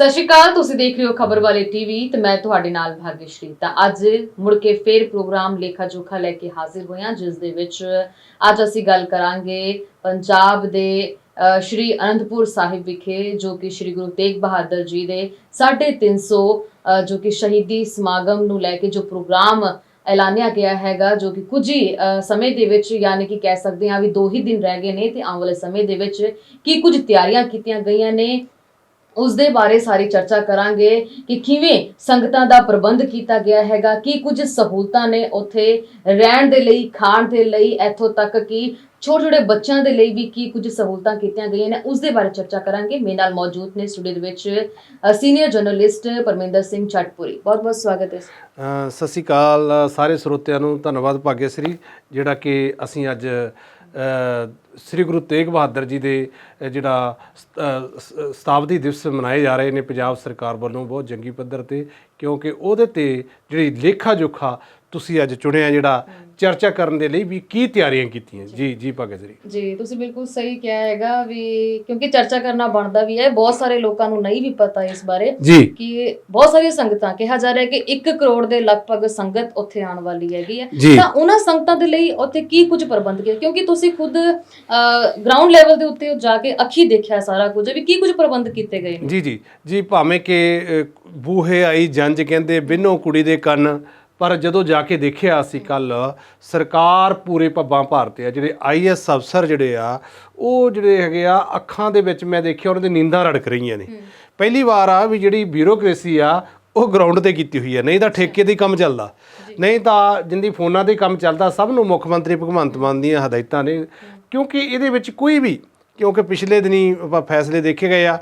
ਸਤਿ ਸ਼੍ਰੀ ਅਕਾਲ ਤੁਸੀਂ ਦੇਖ ਰਹੇ ਹੋ ਖਬਰ ਵਾਲੇ ਟੀਵੀ ਤੇ ਮੈਂ ਤੁਹਾਡੇ ਨਾਲ ਭਾਗਿਸ਼ਰੀ ਤਾਂ ਅੱਜ ਮੁੜ ਕੇ ਫੇਰ ਪ੍ਰੋਗਰਾਮ ਲੇਖਾ ਜੋਖਾ ਲੈ ਕੇ ਹਾਜ਼ਰ ਹੋਇਆ ਜਿਸ ਦੇ ਵਿੱਚ ਅੱਜ ਅਸੀਂ ਗੱਲ ਕਰਾਂਗੇ ਪੰਜਾਬ ਦੇ ਸ਼੍ਰੀ ਅਨੰਦਪੁਰ ਸਾਹਿਬ ਵਿਖੇ ਜੋ ਕਿ ਸ਼੍ਰੀ ਗੁਰੂ ਤੇਗ ਬਹਾਦਰ ਜੀ ਦੇ 350 ਅ, ਜੋ ਕਿ ਸ਼ਹੀਦੀ ਸਮਾਗਮ ਨੂੰ ਲੈ ਕੇ ਜੋ ਪ੍ਰੋਗਰਾਮ ਐਲਾਨਿਆ ਗਿਆ ਹੈਗਾ ਜੋ ਕਿ ਕੁਝ ਹੀ ਸਮੇਂ ਦੇ ਵਿੱਚ ਯਾਨੀ ਕਿ ਕਹਿ ਸਕਦੇ ਹਾਂ ਵੀ ਦੋ ਹੀ ਦਿਨ ਰਹਿ ਗਏ ਨੇ ਤੇ ਆਉਣ ਵਾਲੇ ਸਮੇਂ ਦੇ ਵਿੱਚ ਕੀ ਕੁਝ ਤਿਆਰੀਆਂ ਕੀਤੀਆਂ ਗਈਆਂ ਨੇ। ਉਸ ਦੇ ਬਾਰੇ ਸਾਰੀ ਚਰਚਾ ਕਰਾਂਗੇ ਕਿ ਕਿਵੇਂ ਸੰਗਤਾਂ ਦਾ ਪ੍ਰਬੰਧ ਕੀਤਾ ਗਿਆ ਹੈਗਾ ਕੀ ਕੁਝ ਸਹੂਲਤਾਂ ਨੇ ਉੱਥੇ ਰਹਿਣ ਦੇ ਲਈ ਖਾਣ ਦੇ ਲਈ ਇੱਥੋਂ ਤੱਕ ਕਿ ਛੋਟੇ ਛੋਟੇ ਬੱਚਿਆਂ ਦੇ ਲਈ ਵੀ ਕੀ ਕੁਝ ਸਹੂਲਤਾਂ ਕੀਤੀਆਂ ਗਈਆਂ ਨੇ ਉਸ ਦੇ ਬਾਰੇ ਚਰਚਾ ਕਰਾਂਗੇ। ਮੇਰੇ ਨਾਲ ਮੌਜੂਦ ਨੇ ਸਟੂਡੀਓ ਦੇ ਵਿੱਚ ਸੀਨੀਅਰ ਜਰਨਲਿਸਟ ਪਰਮਿੰਦਰ ਸਿੰਘ ਚਟਪੁਰੀ ਬਹੁਤ ਬਹੁਤ ਸਵਾਗਤ ਹੈ ਅ, ਸਤਿ ਸ਼੍ਰੀ ਅਕਾਲ ਸਾਰੇ ਸਰੋਤਿਆਂ ਨੂੰ ਧੰਨਵਾਦ ਭਾਗਿਆਸ੍ਰੀ ਜਿਹੜਾ ਕਿ ਅਸੀਂ ਅੱਜ ਸ੍ਰੀ ਗੁਰੂ ਤੇਗ ਬਹਾਦਰ ਜੀ ਦੇ ਜਿਹੜਾ ਸ਼ਤਾਬਦੀ ਦਿਵਸ ਮਨਾਏ ਜਾ ਰਹੇ ਨੇ ਪੰਜਾਬ ਸਰਕਾਰ ਵੱਲੋਂ, ਬਹੁਤ ਜੰਗੀ ਪੱਧਰ ਤੇ, ਕਿਉਂਕਿ ਉਹਦੇ ਤੇ ਜਿਹੜੀ ਲੇਖਾ ਜੋਖਾ ਤੁਸੀਂ ਅੱਜ ਚੁਣਿਆ ਜਿਹੜਾ ਚਰਚਾ ਕਰਨ ਦੇ ਲਈ ਵੀ ਕੀ ਤਿਆਰੀਆਂ ਕੀਤੀਆਂ? ਜੀ। ਜੀ ਭਾਗਿਆਸ੍ਰੀ ਜੀ। ਤੁਸੀਂ ਬਿਲਕੁਲ ਸਹੀ ਕਿਹਾ ਹੈਗਾ ਵੀ ਕਿਉਂਕਿ ਚਰਚਾ ਕਰਨਾ ਬਣਦਾ ਵੀ ਹੈ ਬਹੁਤ ਸਾਰੇ ਲੋਕਾਂ ਨੂੰ ਨਹੀਂ ਵੀ ਪਤਾ ਇਸ ਬਾਰੇ ਜੀ। ਕਿ ਬਹੁਤ ਸਾਰੀਆਂ ਸੰਗਤਾਂ ਕਿਹਾ ਜਾ ਰਿਹਾ ਕਿ 1 ਕਰੋੜ ਦੇ ਲਗਭਗ ਸੰਗਤ ਉੱਥੇ ਆਉਣ ਵਾਲੀ ਹੈਗੀ ਹੈ। ਜੀ। ਤਾਂ ਉਹਨਾਂ ਸੰਗਤਾਂ ਦੇ ਲਈ ਉੱਥੇ ਕੀ ਕੁਝ ਪ੍ਰਬੰਧ ਕੀਤਾ? ਕਿਉਂਕਿ ਤੁਸੀਂ ਖੁਦ ਗਰਾਊਂਡ ਲੈਵਲ ਦੇ ਉੱਤੇ ਜਾ ਕੇ ਅੱਖੀ ਦੇਖਿਆ ਸਾਰਾ ਕੁਝ ਵੀ ਕੀ ਕੁਝ ਪ੍ਰਬੰਧ ਕੀਤੇ ਗਏ ਨੇ? ਜੀ ਜੀ। ਜੀ ਭਾਵੇਂ ਕਿ ਬੂਹੇ ਆਈ ਜੰਜ ਕਹਿੰਦੇ ਬਿੰਨੋ ਕੁੜੀ ਦੇ ਕੰਨ ਪਰ ਜਦੋਂ ਜਾ ਕੇ ਦੇਖਿਆ ਅਸੀਂ ਕੱਲ ਸਰਕਾਰ ਪੂਰੇ ਪੱਬਾਂ ਭਾਰਤੇ ਆ ਜਿਹੜੇ ਆਈਐਸ ਅਫਸਰ ਜਿਹੜੇ ਆ ਉਹ ਜਿਹੜੇ ਹੈਗੇ ਆ ਅੱਖਾਂ ਦੇ ਵਿੱਚ ਮੈਂ ਦੇਖਿਆ ਉਹਨਾਂ ਦੀ ਨੀਂਦਾਂ ਰੜਕ ਰਹੀਆਂ ਨੇ। ਪਹਿਲੀ ਵਾਰ ਆ ਵੀ ਜਿਹੜੀ ਬਿਊਰੋਕ੍ਰੇਸੀ ਆ ਉਹ ਗਰਾਊਂਡ ਤੇ ਕੀਤੀ ਹੋਈ ਹੈ ਨਹੀਂ ਤਾਂ ਠੇਕੇ ਤੇ ਕੰਮ ਚੱਲਦਾ। ਨਹੀਂ ਤਾਂ ਜਿੰਦੀ ਫੋਨਾਂ ਤੇ ਕੰਮ ਚੱਲਦਾ ਸਭ ਨੂੰ ਮੁੱਖ ਮੰਤਰੀ ਭਗਵੰਤ ਮਾਨ ਦੀਆਂ ਹਦਾਇਤਾਂ ਨੇ। ਕਿਉਂਕਿ ਇਹਦੇ ਵਿੱਚ ਕੋਈ ਵੀ ਕਿਉਂਕਿ ਪਿਛਲੇ ਦਿਨੀ ਆਪਾਂ ਫੈਸਲੇ ਦੇਖੇ ਗਏ ਆ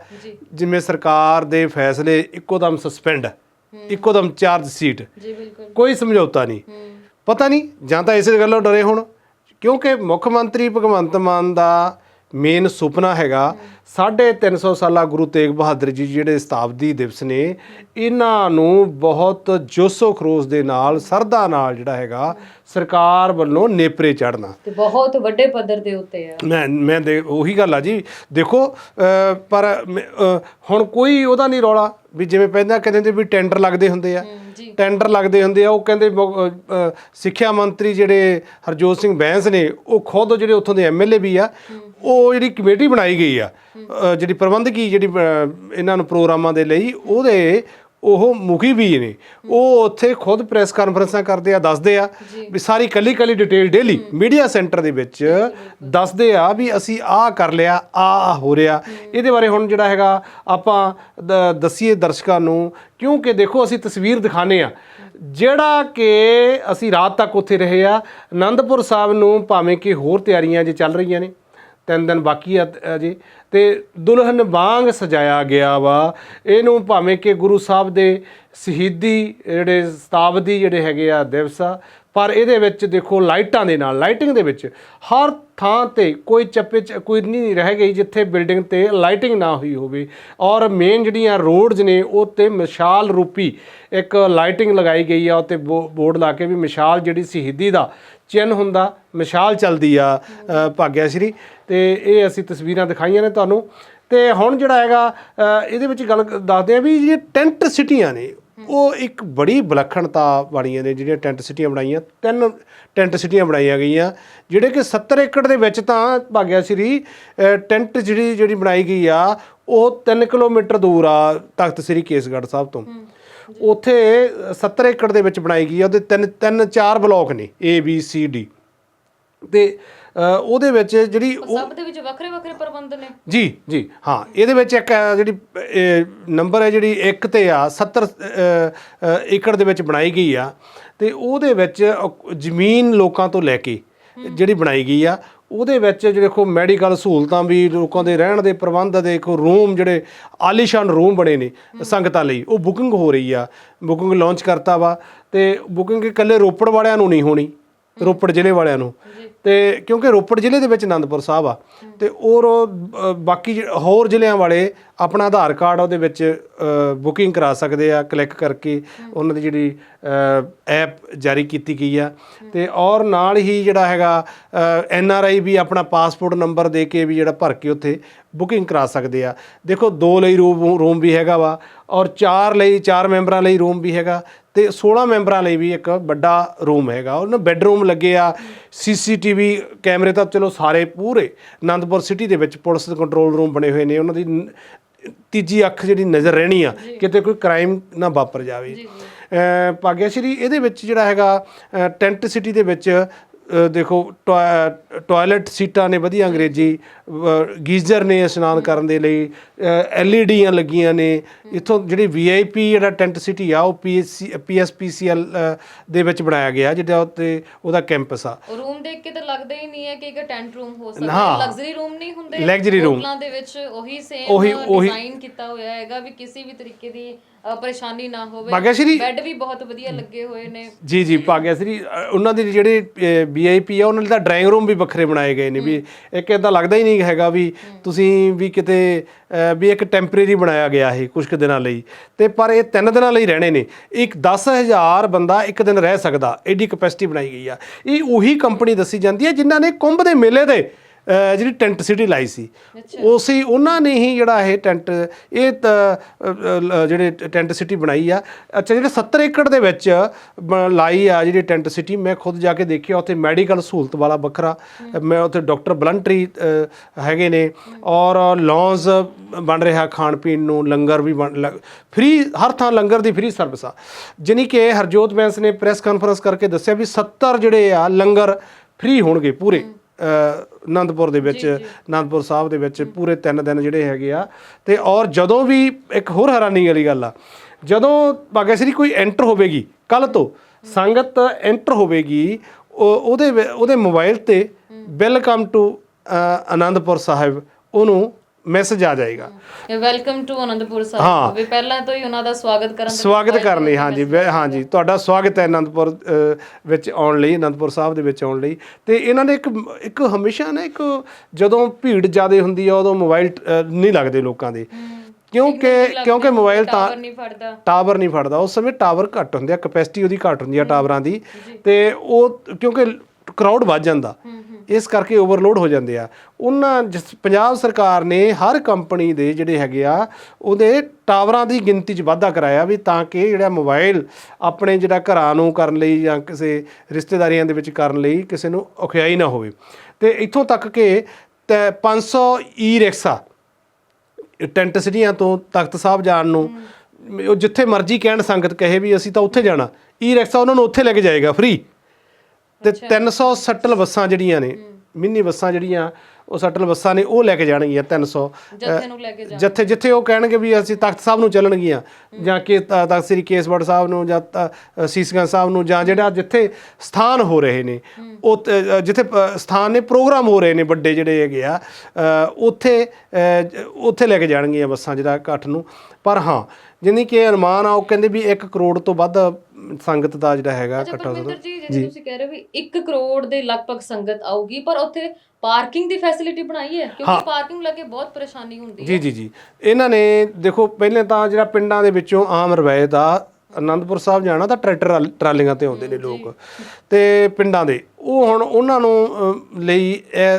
ਜਿਵੇਂ ਸਰਕਾਰ ਦੇ ਫੈਸਲੇ ਇੱਕੋ ਦਮ ਸਸਪੈਂਡ ਇੱਕੋ ਦਮ ਚਾਰਜ ਸੀਟ। ਜੀ ਬਿਲਕੁਲ। ਕੋਈ ਸਮਝੌਤਾ ਨਹੀਂ। ਪਤਾ ਨਹੀਂ ਜਾਂ ਤਾਂ ਇਸੇ ਗੱਲੋਂ ਡਰੇ ਹੋਣ। ਕਿਉਂਕਿ ਮੁੱਖ ਮੰਤਰੀ ਭਗਵੰਤ ਮਾਨ ਦਾ ਮੇਨ ਸੁਪਨਾ ਹੈਗਾ 350 ਸਾਲਾ ਗੁਰੂ ਤੇਗ ਬਹਾਦਰ ਜੀ ਜਿਹੜੇ ਸ਼ਤਾਬਦੀ ਦਿਵਸ ਨੇ ਇਹਨਾਂ ਨੂੰ ਬਹੁਤ ਜੋਸ਼ੋ ਖਰੋਸ਼ ਦੇ ਨਾਲ ਸਰਦਾ ਨਾਲ ਜਿਹੜਾ ਹੈਗਾ ਸਰਕਾਰ ਵੱਲੋਂ ਨੇਪਰੇ ਚੜਨਾ ਤੇ ਬਹੁਤ ਵੱਡੇ ਪੱਧਰ ਦੇ ਉੱਤੇ ਆ। ਮੈਂ ਮੈਂ ਦੇ ਉਹੀ ਗੱਲ ਆ ਜੀ। ਦੇਖੋ ਪਰ ਹੁਣ ਕੋਈ ਉਹਦਾ ਨਹੀਂ ਰੌਲਾ ਵੀ ਜਿਵੇਂ ਪਹਿਲਾਂ ਕਹਿੰਦੇ ਹੁੰਦੇ ਵੀ ਟੈਂਡਰ ਲੱਗਦੇ ਹੁੰਦੇ ਆ। ਟੈਂਡਰ ਲੱਗਦੇ ਹੁੰਦੇ ਆ ਉਹ ਕਹਿੰਦੇ ਸਿੱਖਿਆ ਮੰਤਰੀ ਜਿਹੜੇ ਹਰਜੋਤ ਸਿੰਘ ਬੈਂਸ ਨੇ ਉਹ ਖੁਦ ਜਿਹੜੇ ਉੱਥੋਂ ਦੇ ਐਮਐਲਏ ਵੀ ਆ ਉਹ ਜਿਹੜੀ ਕਮੇਟੀ ਬਣਾਈ ਗਈ ਆ ਅ, ਜਿਹੜੀ ਪ੍ਰਬੰਧਕੀ ਜਿਹੜੀ ਅ, ਇਹਨਾਂ ਨੂੰ ਪ੍ਰੋਗਰਾਮਾਂ ਦੇ ਲਈ ਉਹਦੇ ਉਹ ਮੁਖੀ ਵੀ ਨੇ। ਉਹ ਉੱਥੇ ਖੁਦ ਪ੍ਰੈਸ ਕਾਨਫਰੰਸਾਂ ਕਰਦੇ ਆ ਦੱਸਦੇ ਆ ਵੀ ਸਾਰੀ ਕੱਲੀ ਕੱਲੀ ਡਿਟੇਲ ਡੇਲੀ ਮੀਡੀਆ ਸੈਂਟਰ ਦੇ ਵਿੱਚ ਦੱਸਦੇ ਆ ਵੀ ਅਸੀਂ ਆਹ ਕਰ ਲਿਆ ਆਹ ਹੋ ਰਿਹਾ। ਇਹਦੇ ਬਾਰੇ ਹੁਣ ਜਿਹੜਾ ਹੈਗਾ ਆਪਾਂ ਦ- ਦੱਸੀਏ ਦਰਸ਼ਕਾਂ ਨੂੰ ਕਿਉਂਕਿ ਦੇਖੋ ਅਸੀਂ ਤਸਵੀਰ ਦਿਖਾਣੇ ਆ। ਜਿਹੜਾ ਕਿ ਅਸੀਂ ਰਾਤ ਤੱਕ ਉੱਥੇ ਰਹੇ ਆ ਆਨੰਦਪੁਰ ਸਾਹਿਬ ਨੂੰ ਭਾਵੇਂ ਕਿ ਹੋਰ ਤਿਆਰੀਆਂ ਜੇ ਚੱਲ ਰਹੀਆਂ ਨੇ ਤਿੰਨ ਦਿਨ ਬਾਕੀ ਆ ਜੀ। ਤੇ ਦੁਲਹਨ ਵਾਂਗ ਸਜਾਇਆ ਗਿਆ ਵਾ। ਇਹਨੂੰ ਭਾਵੇਂ ਕਿ ਗੁਰੂ ਸਾਹਿਬ ਦੇ ਸ਼ਹੀਦੀ ਜਿਹੜੇ ਸ਼ਤਾਬਦੀ ਜਿਹੜੇ ਹੈਗੇ ਆ ਦਿਵਸ ਆ, ਪਰ ਇਹਦੇ ਵਿੱਚ ਦੇਖੋ ਲਾਈਟਾਂ ਦੇ ਨਾਲ, ਲਾਈਟਿੰਗ ਦੇ ਵਿੱਚ ਹਰ ਥਾਂ ਤੇ ਕੋਈ ਚੱਪੇ ਚ, ਕੋਈ ਨਹੀਂ ਰਹਿ ਗਈ ਜਿੱਥੇ ਬਿਲਡਿੰਗ ਤੇ ਲਾਈਟਿੰਗ ਨਾ ਹੋਈ ਹੋਵੇ। ਔਰ ਮੇਨ ਜਿਹੜੀਆਂ ਰੋਡਸ ਨੇ, ਉਹ ਤੇ ਮਿਸਾਲ ਰੂਪੀ ਇੱਕ ਲਾਈਟਿੰਗ ਲਗਾਈ ਗਈ ਆ, ਉੱਤੇ ਬੋਰਡ ਲਾ ਕੇ ਵੀ ਮਿਸਾਲ ਜਿਹੜੀ ਸ਼ਹੀਦੀ ਦਾ ਚਿੰਨ ਹੁੰਦਾ, ਮਿਸਾਲ ਚੱਲਦੀ ਆ ਭਾਗਿਆ ਸ਼੍ਰੀ। ਤੇ ਇਹ ਅਸੀਂ ਤਸਵੀਰਾਂ ਦਿਖਾਈਆਂ ਨੇ ਤੁਹਾਨੂੰ। ਤੇ ਹੁਣ ਜਿਹੜਾ ਹੈਗਾ ਇਹਦੇ ਵਿੱਚ ਗੱਲ ਦੱਸਦੇ ਆ ਵੀ ਜਿਹੜੇ ਟੈਂਟ ਸਿਟੀਆਂ ਨੇ, ਉਹ ਇੱਕ ਬੜੀ ਵਿਲੱਖਣਤਾ ਵਾਲੀਆਂ ਨੇ ਜਿਹੜੀਆਂ ਟੈਂਟ ਸਿਟੀਆਂ ਬਣਾਈਆਂ। ਤਿੰਨ ਟੈਂਟ ਸਿਟੀਆਂ ਬਣਾਈਆਂ ਗਈਆਂ, ਜਿਹੜੇ ਕਿ 70 ਏਕੜ ਦੇ ਵਿੱਚ ਤਾਂ, ਭਾਗਿਆ ਸ਼੍ਰੀ ਟੈਂਟ ਜਿਹੜੀ ਜਿਹੜੀ ਬਣਾਈ ਗਈ ਆ, ਉਹ 3 ਕਿਲੋਮੀਟਰ ਦੂਰ ਆ ਤਖਤ ਸ੍ਰੀ ਕੇਸਗੜ੍ਹ ਸਾਹਿਬ ਤੋਂ। ਉੱਥੇ 70 ਏਕੜ ਦੇ ਵਿੱਚ ਬਣਾਈ ਗਈ ਆ ਉਹਦੇ ਤਿੰਨ ਤਿੰਨ ਚਾਰ ਬਲਾਕ ਨੇ A B C D ਤੇ ਉਹਦੇ ਵਿੱਚ ਜਿਹੜੀ ਉਹ ਸਭ ਦੇ ਵਿੱਚ ਵੱਖਰੇ ਵੱਖਰੇ ਪ੍ਰਬੰਧ ਨੇ। ਜੀ ਜੀ ਹਾਂ ਇਹਦੇ ਵਿੱਚ ਇੱਕ ਜਿਹੜੀ ਨੰਬਰ ਹੈ ਜਿਹੜੀ 1 ਤੇ ਆ 70 ਅ, ਅ, ਏਕੜ ਦੇ ਵਿੱਚ ਬਣਾਈ ਗਈ ਆ। ਤੇ ਉਹਦੇ ਵਿੱਚ ਜ਼ਮੀਨ ਲੋਕਾਂ ਤੋਂ ਲੈ ਕੇ ਜਿਹੜੀ ਬਣਾਈ ਗਈ ਆ ਉਹਦੇ ਵਿੱਚ ਜਿਹੜੇ ਦੇਖੋ ਮੈਡੀਕਲ ਸਹੂਲਤਾਂ ਵੀ ਲੋਕਾਂ ਦੇ ਰਹਿਣ ਦੇ ਪ੍ਰਬੰਧ ਦੇਖੋ ਰੂਮ ਜਿਹੜੇ ਆਲੀਸ਼ਾਨ ਰੂਮ ਬਣੇ ਨੇ ਸੰਗਤਾਂ ਲਈ, ਉਹ ਬੁਕਿੰਗ ਹੋ ਰਹੀ ਆ। ਬੁਕਿੰਗ ਲਾਂਚ ਕਰਤਾ ਵਾ ਤੇ ਬੁਕਿੰਗ ਇਕੱਲੇ ਰੋਪੜ ਵਾਲਿਆਂ ਨੂੰ ਨਹੀਂ ਹੋਣੀ। ਰੋਪੜ ਜ਼ਿਲ੍ਹੇ ਵਾਲਿਆਂ ਨੂੰ। ਤੇ ਕਿਉਂਕਿ ਰੋਪੜ ਜ਼ਿਲ੍ਹੇ ਦੇ ਵਿੱਚ ਆਨੰਦਪੁਰ ਸਾਹਿਬ ਆ। ਤੇ ਔਰ ਅ, ਬਾਕੀ ਹੋਰ ਜ਼ਿਲ੍ਹਿਆਂ ਵਾਲੇ ਆਪਣਾ ਆਧਾਰ ਕਾਰਡ ਉਹਦੇ ਵਿੱਚ ਬੁਕਿੰਗ ਕਰਾ ਸਕਦੇ ਆ ਕਲਿੱਕ ਕਰਕੇ ਉਹਨਾਂ ਦੀ ਜਿਹੜੀ ਐਪ ਜਾਰੀ ਕੀਤੀ ਗਈ ਆ। ਤੇ ਔਰ ਨਾਲ ਹੀ ਜਿਹੜਾ ਹੈਗਾ ਐਨ ਆਰ ਆਈ ਵੀ ਆਪਣਾ ਪਾਸਪੋਰਟ ਨੰਬਰ ਦੇ ਕੇ ਵੀ ਜਿਹੜਾ ਭਰ ਕੇ ਉੱਥੇ ਬੁਕਿੰਗ ਕਰਾ ਸਕਦੇ ਆ। ਦੇਖੋ ਦੋ ਲਈ ਰੂਮ ਰੂਮ ਵੀ ਹੈਗਾ ਵਾ। ਔਰ ਚਾਰ ਲਈ ਚਾਰ ਮੈਂਬਰਾਂ ਲਈ ਰੂਮ ਵੀ ਹੈਗਾ। ਤੇ 16 ਮੈਂਬਰਾਂ ਲਈ ਵੀ ਇੱਕ ਵੱਡਾ ਰੂਮ ਹੈਗਾ। ਉਹਨਾਂ ਬੈੱਡਰੂਮ ਲੱਗੇ ਆ ਸੀਸੀਟੀਵੀ ਕੈਮਰੇ ਤਾਂ ਚਲੋ ਸਾਰੇ ਪੂਰੇ। ਆਨੰਦਪੁਰ ਸਿਟੀ ਦੇ ਵਿੱਚ ਪੁਲਿਸ ਦੇ ਕੰਟਰੋਲ ਰੂਮ ਬਣੇ ਹੋਏ ਨੇ। ਉਹਨਾਂ ਦੀ ਤੀਜੀ ਅੱਖ ਜਿਹੜੀ ਨਜ਼ਰ ਰਹਿਣੀ ਆ ਕਿਤੇ ਕੋਈ ਕ੍ਰਾਈਮ ਨਾ ਵਾਪਰ ਜਾਵੇ। ਭਾਗਿਆ ਸ਼੍ਰੀ ਇਹਦੇ ਵਿੱਚ ਜਿਹੜਾ ਹੈਗਾ ਟੈਂਟ ਸਿਟੀ ਦੇ ਵਿੱਚ ਦੇਖੋ ਟੋਇ- ਟਾਇਲਟ ਸੀਟਾਂ ਨੇ ਵਧੀਆ ਅੰਗਰੇਜ਼ੀ ਗੀਜ਼ਰ ਨੇ ਇਸ਼ਨਾਨ ਕਰਨ ਦੇ ਲਈ ਐਲਈਡੀਆਂ ਲੱਗੀਆਂ ਨੇ ਇੱਥੋਂ ਜਿਹੜੀ ਵੀਆਈਪੀ ਜਿਹੜਾ ਟੈਂਟ ਸਿਟੀ ਆ ਉਹ ਪੀਐਸਸੀ ਪੀਐਸਪੀਸੀਐਲ ਦੇ ਵਿੱਚ ਬਣਾਇਆ ਗਿਆ ਜਿਹੜਾ ਉੱਤੇ ਉਹਦਾ ਕੈਂਪਸ ਆ ਰੂਮ ਦੇਖ ਕੇ ਤਾਂ ਲੱਗਦਾ ਹੀ ਨਹੀਂ ਹੈ ਕਿ ਇੱਕ ਟੈਂਟ ਰੂਮ ਹੋ ਹਾਂ। ਸਕਦਾ ਲਗਜ਼ਰੀ ਰੂਮ ਨਹੀਂ ਹੁੰਦੇ room। ਹੋਟਲਾਂ ਦੇ ਵਿੱਚ ਉਹੀ ਸੇਮ ਡਿਜ਼ਾਈਨ ਕੀਤਾ ਹੋਇਆ ਹੈਗਾ ਵੀ ਕਿਸੇ ਵੀ ਤਰੀਕੇ ਦੀ ਪਰੇਸ਼ਾਨੀ ਨਾ ਹੋਵੇ। ਸ਼੍ਰੀ- ਬੈੱਡ ਵੀ ਬਹੁਤ ਵਧੀਆ ਲੱਗੇ ਹੋਏ ਨੇ। ਜੀ ਜੀ ਭਾਗਿਆ ਸ੍ਰੀ ਅ, ਉਹਨਾਂ ਦੇ ਜਿਹੜੇ ਵੀਆਈਪੀ ਆ ਉਹਨਾਂ ਲਈ ਤਾਂ ਡਰਾਇੰਗ ਰੂਮ ਵੀ ਵੱਖਰੇ ਬਣਾਏ ਗਏ ਨੇ ਵੀ ਇੱਕ ਇਦਾਂ ਲੱਗਦਾ ਹੀ ਨਹੀਂ ਹੈਗਾ ਵੀ ਤੁਸੀਂ ਵੀ ਕਿਤੇ ਅ, ਵੀ ਇੱਕ ਟੈਂਪਰੇਰੀ ਬਣਾਇਆ ਗਿਆ ਇਹ ਕੁਝ ਕੁ ਦਿਨਾਂ ਲਈ। ਤੇ ਪਰ ਇਹ ਤਿੰਨ ਦਿਨਾਂ ਲਈ ਰਹਿਣੇ ਨੇ। ਇੱਕ 10000 ਬੰਦਾ ਇੱਕ ਦਿਨ ਰਹਿ ਸਕਦਾ। ਐਡੀ ਕਪੈਸਿਟੀ ਬਣਾਈ ਗਈ ਆ। ਇਹ ਉਹੀ ਕੰਪਨੀ ਦੱਸੀ ਜਾਂਦੀ ਹੈ ਜਿਨ੍ਹਾਂ ਨੇ ਕੁੰਭ ਦੇ ਮੇਲੇ ਤੇ ਜਿਹੜੀ ਟੈਂਟ ਸਿਟੀ ਲਾਈ ਸੀ। ਉਸੇ ਉਹਨਾਂ ਨੇ ਹੀ ਜਿਹੜਾ ਇਹ ਟੈਂਟ ਇਹ ਤਾਂ, ਜਿਹੜੇ ਟੈਂਟ ਸਿਟੀ ਬਣਾਈ ਆ। ਅੱਛਾ ਜਿਹੜੇ 70 ਏਕੜ ਦੇ ਵਿੱਚ ਬ- ਲਾਈ ਆ ਜਿਹੜੀ ਟੈਂਟ ਸਿਟੀ ਮੈਂ ਖੁਦ ਜਾ ਕੇ ਦੇਖਿਆ ਉੱਥੇ ਮੈਡੀਕਲ ਸਹੂਲਤ ਵਾਲਾ ਵੱਖਰਾ। ਮੈਂ ਉੱਥੇ ਡਾਕਟਰ ਬਲੰਟਰੀ ਹੈਗੇ ਨੇ। ਔਰ ਲੌਂਜ ਬਣ ਰਿਹਾ ਖਾਣ ਪੀਣ ਨੂੰ ਲੰਗਰ ਵੀ ਫ੍ਰੀ ਹਰ ਥਾਂ ਲੰਗਰ ਦੀ ਫ੍ਰੀ ਸਰਵਿਸ ਆ। ਜਾਣੀ ਕਿ ਹਰਜੋਤ ਬੈਂਸ ਨੇ ਪ੍ਰੈਸ ਕਾਨਫਰੰਸ ਕਰਕੇ ਦੱਸਿਆ ਵੀ 70 ਜਿਹੜੇ ਆ ਲੰਗਰ ਫ੍ਰੀ ਹੋਣਗੇ ਪੂਰੇ। ਆਨੰਦਪੁਰ ਦੇ ਵਿੱਚ ਆਨੰਦਪੁਰ ਸਾਹਿਬ ਦੇ ਵਿੱਚ ਪੂਰੇ 3 ਦਿਨ ਜਿਹੜੇ ਹੈਗੇ ਆ। ਤੇ ਔਰ ਜਦੋਂ ਵੀ ਇੱਕ ਹੋਰ ਹੈਰਾਨੀ ਵਾਲੀ ਗੱਲ ਆ ਜਦੋਂ ਬਾਗਾ ਸ੍ਰੀ ਕੋਈ ਐਂਟਰ ਹੋਵੇਗੀ ਕੱਲ ਤੋਂ ਸੰਗਤ ਐਂਟਰ ਹੋਵੇਗੀ ਉਹ- ਉਹਦੇ ਉਹਦੇ ਮੋਬਾਈਲ ਤੇ ਵੈਲਕਮ ਟੂ ਆਨੰਦਪੁਰ ਸਾਹਿਬ ਉਹਨੂੰ ਮੈਸੇਜ ਆ ਜਾਏਗਾ। Welcome to Anandpur. ਸਾਹਿਬ ਵੀ ਪਹਿਲਾਂ ਤੋਂ ਹੀ ਉਹਨਾਂ ਦਾ ਸਵਾਗਤ ਕਰਨ ਸਵਾਗਤ ਕਰਨ ਲਈ ਹਾਂਜੀ ਹਾਂਜੀ ਤੁਹਾਡਾ ਸਵਾਗਤ ਹੈ ਆਨੰਦਪੁਰ ਅ, ਵਿੱਚ ਆਉਣ ਲਈ ਆਨੰਦਪੁਰ ਸਾਹਿਬ ਦੇ ਵਿੱਚ ਆਉਣ ਲਈ। ਤੇ ਇਹਨਾਂ ਨੇ ਇੱਕ ਇੱਕ ਹਮੇਸ਼ਾ ਨਾ ਇੱਕ ਜਦੋਂ ਭੀੜ ਜ਼ਿਆਦਾ ਹੁੰਦੀ ਆ ਉਦੋਂ ਮੋਬਾਈਲ ਨਹੀਂ ਲੱਗਦੇ ਲੋਕਾਂ ਦੇ। ਕਿਉਂਕਿ ਕਿਉਂਕਿ ਮੋਬਾਈਲ ਤਾਂ ਟਾਵਰ ਨਹੀਂ ਫੜਦਾ। ਟਾਵਰ ਨਹੀਂ ਫੜਦਾ। ਉਸ ਸਮੇਂ ਟਾਵਰ ਘੱਟ ਹੁੰਦੇ ਆ ਕਪੈਸਿਟੀ ਉਹਦੀ ਘੱਟ ਹੁੰਦੀ ਆ ਟਾਵਰਾਂ ਦੀ। ਤੇ ਉਹ ਕਿਉਂਕਿ ਕਰਾਊਡ ਵੱਧ ਜਾਂਦਾ। ਇਸ ਕਰਕੇ ਓਵਰਲੋਡ ਹੋ ਜਾਂਦੇ ਆ। ਉਹਨਾਂ ਜਿਸ- ਪੰਜਾਬ ਸਰਕਾਰ ਨੇ ਹਰ ਕੰਪਨੀ ਦੇ ਜਿਹੜੇ ਹੈਗੇ ਆ, ਉਹਦੇ ਟਾਵਰਾਂ ਦੀ ਗਿਣਤੀ 'ਚ ਵਾਧਾ ਕਰਾਇਆ ਵੀ ਤਾਂ ਕਿ ਜਿਹੜਾ ਮੋਬਾਈਲ ਆਪਣੇ ਜਿਹੜਾ ਘਰਾਂ ਨੂੰ ਕਰਨ ਲਈ ਜਾਂ ਕਿਸੇ ਰਿਸ਼ਤੇਦਾਰੀਆਂ ਦੇ ਵਿੱਚ ਕਰਨ ਲਈ ਕਿਸੇ ਨੂੰ ਔਖਿਆਈ ਨਾ ਹੋਵੇ। ਤੇ ਇੱਥੋਂ ਤੱਕ ਕਿ ਤੇ 500 ਈ ਰਿਕਸ਼ਾ ਟੈਂਟ ਸਿਟੀਆਂ ਤੋਂ ਤਖਤ ਸਾਹਿਬ ਜਾਣ ਨੂੰ, ਉਹ ਜਿੱਥੇ ਮਰਜ਼ੀ ਕਹਿਣ ਸੰਗਤ ਕਹੇ ਵੀ ਅਸੀਂ ਤਾਂ ਉੱਥੇ ਜਾਣਾ। ਈ ਰਿਕਸ਼ਾ ਉਹਨਾਂ ਨੂੰ ਉੱਥੇ ਲੈ ਕੇ ਜਾਏਗਾ ਫ੍ਰੀ ਤੇ 300 ਸੱਟਲ ਬੱਸਾਂ ਜਿਹੜੀਆਂ ਨੇ ਮਿੰਨੀ ਬੱਸਾਂ ਜਿਹੜੀਆਂ ਉਹ ਸੱਟਲ ਬੱਸਾਂ ਨੇ ਉਹ ਲੈ ਕੇ ਜਾਣਗੀਆਂ 300 ਜੱਥੇ ਨੂੰ ਲੈ ਕੇ ਜਾ ਜਿੱਥੇ ਜਿੱਥੇ ਉਹ ਕਹਿਣਗੇ ਵੀ ਅਸੀਂ ਤਖਤ ਸਾਹਿਬ ਨੂੰ ਚੱਲਣਗੀਆਂ ਜਾਂ ਕਿ ਤਖਤ ਸ੍ਰੀ ਕੇਸਗੜ੍ਹ ਸਾਹਿਬ ਨੂੰ ਜਾਂ ਸੀਸਗੰਜ ਸਾਹਿਬ ਨੂੰ ਜਾਂ ਜਿਹੜਾ ਜਿੱਥੇ ਸਥਾਨ ਹੋ ਰਹੇ ਨੇ ਉਹ ਜਿੱਥੇ ਸਥਾਨ ਨੇ ਪ੍ਰੋਗਰਾਮ ਹੋ ਰਹੇ ਨੇ ਵੱਡੇ ਜਿਹੜੇ ਹੈਗੇ ਆ ਉੱਥੇ ਉੱਥੇ ਲੈ ਕੇ ਜਾਣਗੀਆਂ ਬੱਸਾਂ ਜਿਹੜਾ ਇਕੱਠ ਨੂੰ। ਪਰ ਹਾਂ ਜਿੰਨੀ ਕਿ ਅਨੁਮਾਨ ਆ ਉਹ ਕਹਿੰਦੇ ਵੀ 1 ਕਰੋੜ ਤੋਂ ਵੱਧ ਸੰਗਤ ਦਾ ਜਿਹੜਾ ਹੈਗਾ ਅੱਛਾ ਇਕੱਠਾ ਪਰਮਿੰਦਰ ਜੀ ਜਿਵੇਂ ਤੁਸੀਂ ਕਹਿ ਰਹੇ ਹੋ ਵੀ 1 ਕਰੋੜ ਦੇ ਲਗਭਗ ਸੰਗਤ ਆਊਗੀ ਪਰ ਉੱਥੇ ਪਾਰਕਿੰਗ ਦੀ ਫੈਸਿਲਿਟੀ ਬਣਾਈ ਹੈ? ਕਿਉਂਕਿ ਪਾਰਕਿੰਗ ਨੂੰ ਲੈ ਕੇ ਬਹੁਤ ਪਰੇਸ਼ਾਨੀ ਹੁੰਦੀ ਹੈ। ਜੀ ਜੀ। ਜੀ ਇਹਨਾਂ ਨੇ ਦੇਖੋ ਪਹਿਲੇ ਤਾਂ ਜਿਹੜਾ ਪਿੰਡਾਂ ਦੇ ਵਿੱਚੋਂ ਆਮ ਰਵਾਇਤ ਆ ਆਨੰਦਪੁਰ ਸਾਹਿਬ ਜਾਣਾ ਤਾਂ ਟਰੈਕਟਰ ਟਰਾਲ- ਟਰਾਲੀਆਂ ਤੇ ਆਉਂਦੇ ਨੇ ਲੋਕ। ਤੇ ਪਿੰਡਾਂ ਦੇ ਉਹ ਹੁਣ ਉਹਨਾਂ ਨੂੰ ਅ, ਲਈ ਇਹ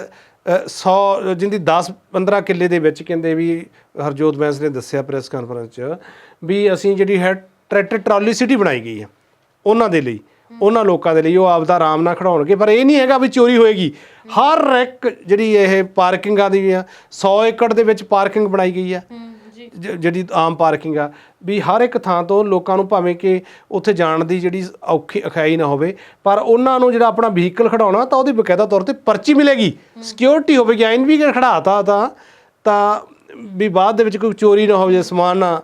100 ਜਿੰਦੀ 10 15 ਕਿੱਲੇ ਦੇ ਵਿੱਚ ਕਹਿੰਦੇ ਵੀ ਹਰਜੋਤ ਬੈਂਸ ਨੇ ਦੱਸਿਆ ਪ੍ਰੈਸ ਕਾਨਫਰੰਸ 'ਚ ਵੀ ਅਸੀਂ ਜਿਹੜੀ ਹੈ ਟਰੈਕਟਰ ਟਰਾਲੀ ਸਿਟੀ ਬਣਾਈ ਗਈ ਆ ਉਹਨਾਂ ਦੇ ਲਈ ਉਹਨਾਂ ਲੋਕਾਂ ਦੇ ਲਈ ਉਹ ਆਪਦਾ ਆਰਾਮ ਨਾਲ ਖੜਾਉਣਗੇ ਪਰ ਇਹ ਨਹੀਂ ਹੈਗਾ ਵੀ ਚੋਰੀ ਹੋਏਗੀ। ਹਰ ਇੱਕ ਜਿਹੜੀ ਇਹ ਪਾਰਕਿੰਗਾਂ ਦੀ ਆ 100 ਏਕੜ ਦੇ ਵਿੱਚ ਪਾਰਕਿੰਗ ਬਣਾਈ ਗਈ ਆ। ਹੂੰ ਜਿਹੜੀ ਆਮ ਪਾਰਕਿੰਗ ਆ ਵੀ ਹਰ ਇੱਕ ਥਾਂ ਤੋਂ ਲੋਕਾਂ ਨੂੰ ਭਾਵੇਂ ਕਿ ਉੱਥੇ ਜਾਣ ਦੀ ਜਿਹੜੀ ਔਖੀ ਅਖਾਈ ਨਾ ਹੋਵੇ ਪਰ ਉਹਨਾਂ ਨੂੰ ਜਿਹੜਾ ਆਪਣਾ ਵਹੀਕਲ ਖੜਾਉਣਾ ਤਾਂ ਉਹਦੀ ਬਕਾਇਦਾ ਤੌਰ ਤੇ ਪਰਚੀ ਮਿਲੇਗੀ। ਸਿਕਿਉਰਿਟੀ ਹੋਵੇਗੀ ਐਨ ਵੀ ਖੜਾਤਾ ਤਾਂ ਤਾਂ ਵੀ ਬਾਅਦ ਦੇ ਵਿੱਚ ਕੋਈ ਚੋਰੀ ਨਾ ਹੋ ਜਾਵੇ ਸਮਾਨ ਨਾ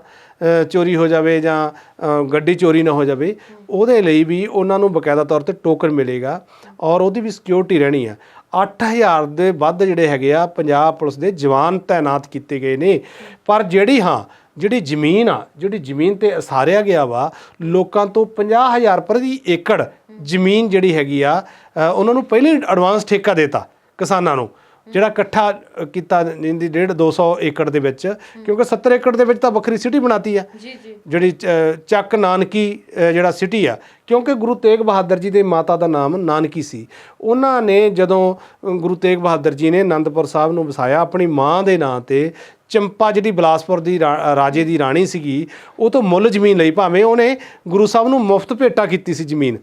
ਚੋਰੀ ਹੋ ਜਾਵੇ ਜਾਂ ਗੱਡੀ ਚੋਰੀ ਨਾ ਹੋ ਜਾਵੇ, ਉਹਦੇ ਲਈ ਵੀ ਉਹਨਾਂ ਨੂੰ ਬਕਾਇਦਾ ਤੌਰ ਤੇ ਟੋਕਨ ਮਿਲੇਗਾ ਔਰ ਉਹਦੀ ਵੀ ਸਿਕਿਉਰਿਟੀ ਰਹਿਣੀ ਆ। 8000 ਦੇ ਵੱਧ ਜਿਹੜੇ ਹੈਗੇ ਆ, ਪੰਜਾਬ ਪੁਲਿਸ ਦੇ ਜਵਾਨ ਤਾਇਨਾਤ ਕੀਤੇ ਗਏ ਨੇ। ਪਰ ਜਿਹੜੀ, ਹਾਂ, ਜਿਹੜੀ ਜ਼ਮੀਨ ਆ, ਜਿਹੜੀ ਜ਼ਮੀਨ ਤੇ ਅਸਾਰਿਆ ਗਿਆ ਵਾ, ਲੋਕਾਂ ਤੋਂ 50000 ਪ੍ਰਤੀ ਏਕੜ ਜ਼ਮੀਨ ਜਿਹੜੀ ਹੈਗੀ ਆ ਉਹਨਾਂ ਨੂੰ ਪਹਿਲੇ ਐਡਵਾਂਸ ਠੇਕਾ ਦੇਤਾ ਕਿਸਾਨਾਂ ਨੂੰ। ਜਿਹੜਾ ਇਕੱਠਾ ਕੀਤਾ ਜਿੰਦੀ 1.5 200 ਏਕੜ ਦੇ ਵਿੱਚ ਕਿਉਂਕਿ 70 ਏਕੜ ਦੇ ਵਿੱਚ ਤਾਂ ਵੱਖਰੀ ਸਿਟੀ ਬਣਾਤੀ ਆ। ਜੀ ਜੀ। ਜਿਹੜੀ ਚੱਕ ਨਾਨਕੀ ਜਿਹੜਾ ਸਿਟੀ ਆ। ਕਿਉਂਕਿ ਗੁਰੂ ਤੇਗ ਬਹਾਦਰ ਜੀ ਦੇ ਮਾਤਾ ਦਾ ਨਾਮ ਨਾਨਕੀ ਸੀ। ਉਹਨਾਂ ਨੇ ਜਦੋਂ ਗੁਰੂ ਤੇਗ ਬਹਾਦਰ ਜੀ ਨੇ ਆਨੰਦਪੁਰ ਸਾਹਿਬ ਨੂੰ ਵਸਾਇਆ ਆਪਣੀ ਮਾਂ ਦੇ ਨਾਂ ਤੇ ਚੰਪਾ ਜਿਹੜੀ ਬਿਲਾਸਪੁਰ ਦੀ ਰਾਜੇ ਦੀ ਰਾਣੀ ਸੀਗੀ ਉਹ ਤੋਂ ਮੁੱਲ ਜ਼ਮੀਨ ਲਈ ਭਾਵੇਂ ਉਹਨੇ ਗੁਰੂ ਸਾਹਿਬ ਨੂੰ ਮੁਫਤ ਭੇਟਾ ਕੀਤੀ ਸੀ ਜ਼ਮੀਨ।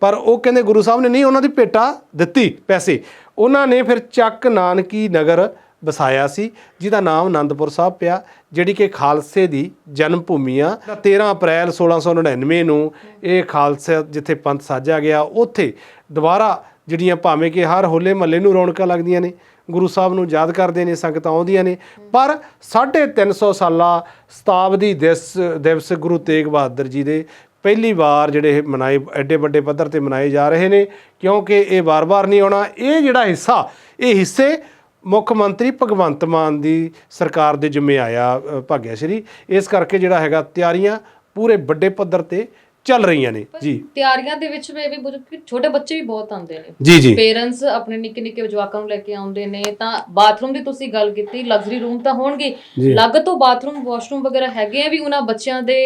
ਪਰ ਉਹ ਕਹਿੰਦੇ ਗੁਰੂ ਸਾਹਿਬ ਨੇ ਨਹੀਂ ਉਹਨਾਂ ਦੀ ਭੇਟਾ ਦਿੱਤੀ ਪੈਸੇ। ਉਹਨਾਂ ਨੇ ਫਿਰ ਚੱਕ ਨਾਨਕੀ ਨਗਰ ਵਸਾਇਆ ਸੀ, ਜਿਹਦਾ ਨਾਮ ਆਨੰਦਪੁਰ ਸਾਹਿਬ ਪਿਆ, ਜਿਹੜੀ ਕਿ ਖਾਲਸੇ ਦੀ ਜਨਮ ਭੂਮੀ ਆ 13 ਅਪ੍ਰੈਲ 1699 ਨੂੰ ਇਹ ਖਾਲਸਾ ਜਿੱਥੇ ਪੰਥ ਸਾਜਿਆ ਗਿਆ, ਉੱਥੇ ਦੁਬਾਰਾ ਜਿਹੜੀਆਂ ਭਾਵੇਂ ਕਿ ਹਰ ਹੋਲੇ ਮਹੱਲੇ ਨੂੰ ਰੌਣਕਾਂ ਲੱਗਦੀਆਂ ਨੇ, ਗੁਰੂ ਸਾਹਿਬ ਨੂੰ ਯਾਦ ਕਰਦੇ ਨੇ, ਸੰਗਤਾਂ ਆਉਂਦੀਆਂ ਨੇ, ਪਰ 350 ਸਾਲਾ ਸ਼ਤਾਬਦੀ ਦਿਵਸ ਦਿਵਸ ਗੁਰੂ ਤੇਗ ਬਹਾਦਰ ਜੀ ਦੇ ਪਹਿਲੀ ਵਾਰ ਜਿਹੜੇ ਇਹ ਮਨਾਏ, ਐਡੇ ਵੱਡੇ ਪੱਧਰ ਤੇ ਮਨਾਏ ਜਾ ਰਹੇ ਨੇ, ਕਿਉਂਕਿ ਇਹ ਵਾਰ-ਵਾਰ ਨਹੀਂ ਆਉਣਾ। ਇਹ ਜਿਹੜਾ ਹਿੱਸਾ, ਇਹ ਹਿੱਸੇ ਮੁੱਖ ਮੰਤਰੀ ਭਗਵੰਤ ਮਾਨ ਦੀ ਸਰਕਾਰ ਦੇ ਜਿੰਮੇ ਆਇਆ ਭਾਗਿਆ ਸ਼੍ਰੀ। ਇਸ ਕਰਕੇ ਜਿਹੜਾ ਹੈਗਾ ਤਿਆਰੀਆਂ ਪੂਰੇ ਵੱਡੇ ਪੱਧਰ ਤੇ ਚੱਲ ਰਹੀਆਂ ਨੇ ਜੀ। ਤਿਆਰੀਆਂ ਦੇ ਵਿੱਚ ਮੈਂ ਇਹ ਵੀ ਬੁੱਝ ਕਿ ਛੋਟੇ ਬੱਚੇ ਵੀ ਬਹੁਤ ਆਉਂਦੇ ਨੇ। ਜੀ ਜੀ। ਪੇਰੈਂਟਸ ਆਪਣੇ ਨਿੱਕੇ ਨਿੱਕੇ ਜਵਾਕਾਂ ਨੂੰ ਲੈ ਕੇ ਆਉਂਦੇ ਨੇ ਤਾਂ ਬਾਥਰੂਮ ਦੀ ਤੁਸੀਂ ਗੱਲ ਕੀਤੀ ਲਗਜ਼ਰੀ ਰੂਮ ਤਾਂ ਹੋਣਗੇ। ਜੀ। ਲੱਗ ਤੋਂ ਬਾਥਰੂਮ ਵਾਸ਼ਰੂਮ ਵਗੈਰਾ ਹੈਗੇ ਆ ਵੀ ਉਹਨਾਂ ਬੱਚਿਆਂ ਦੇ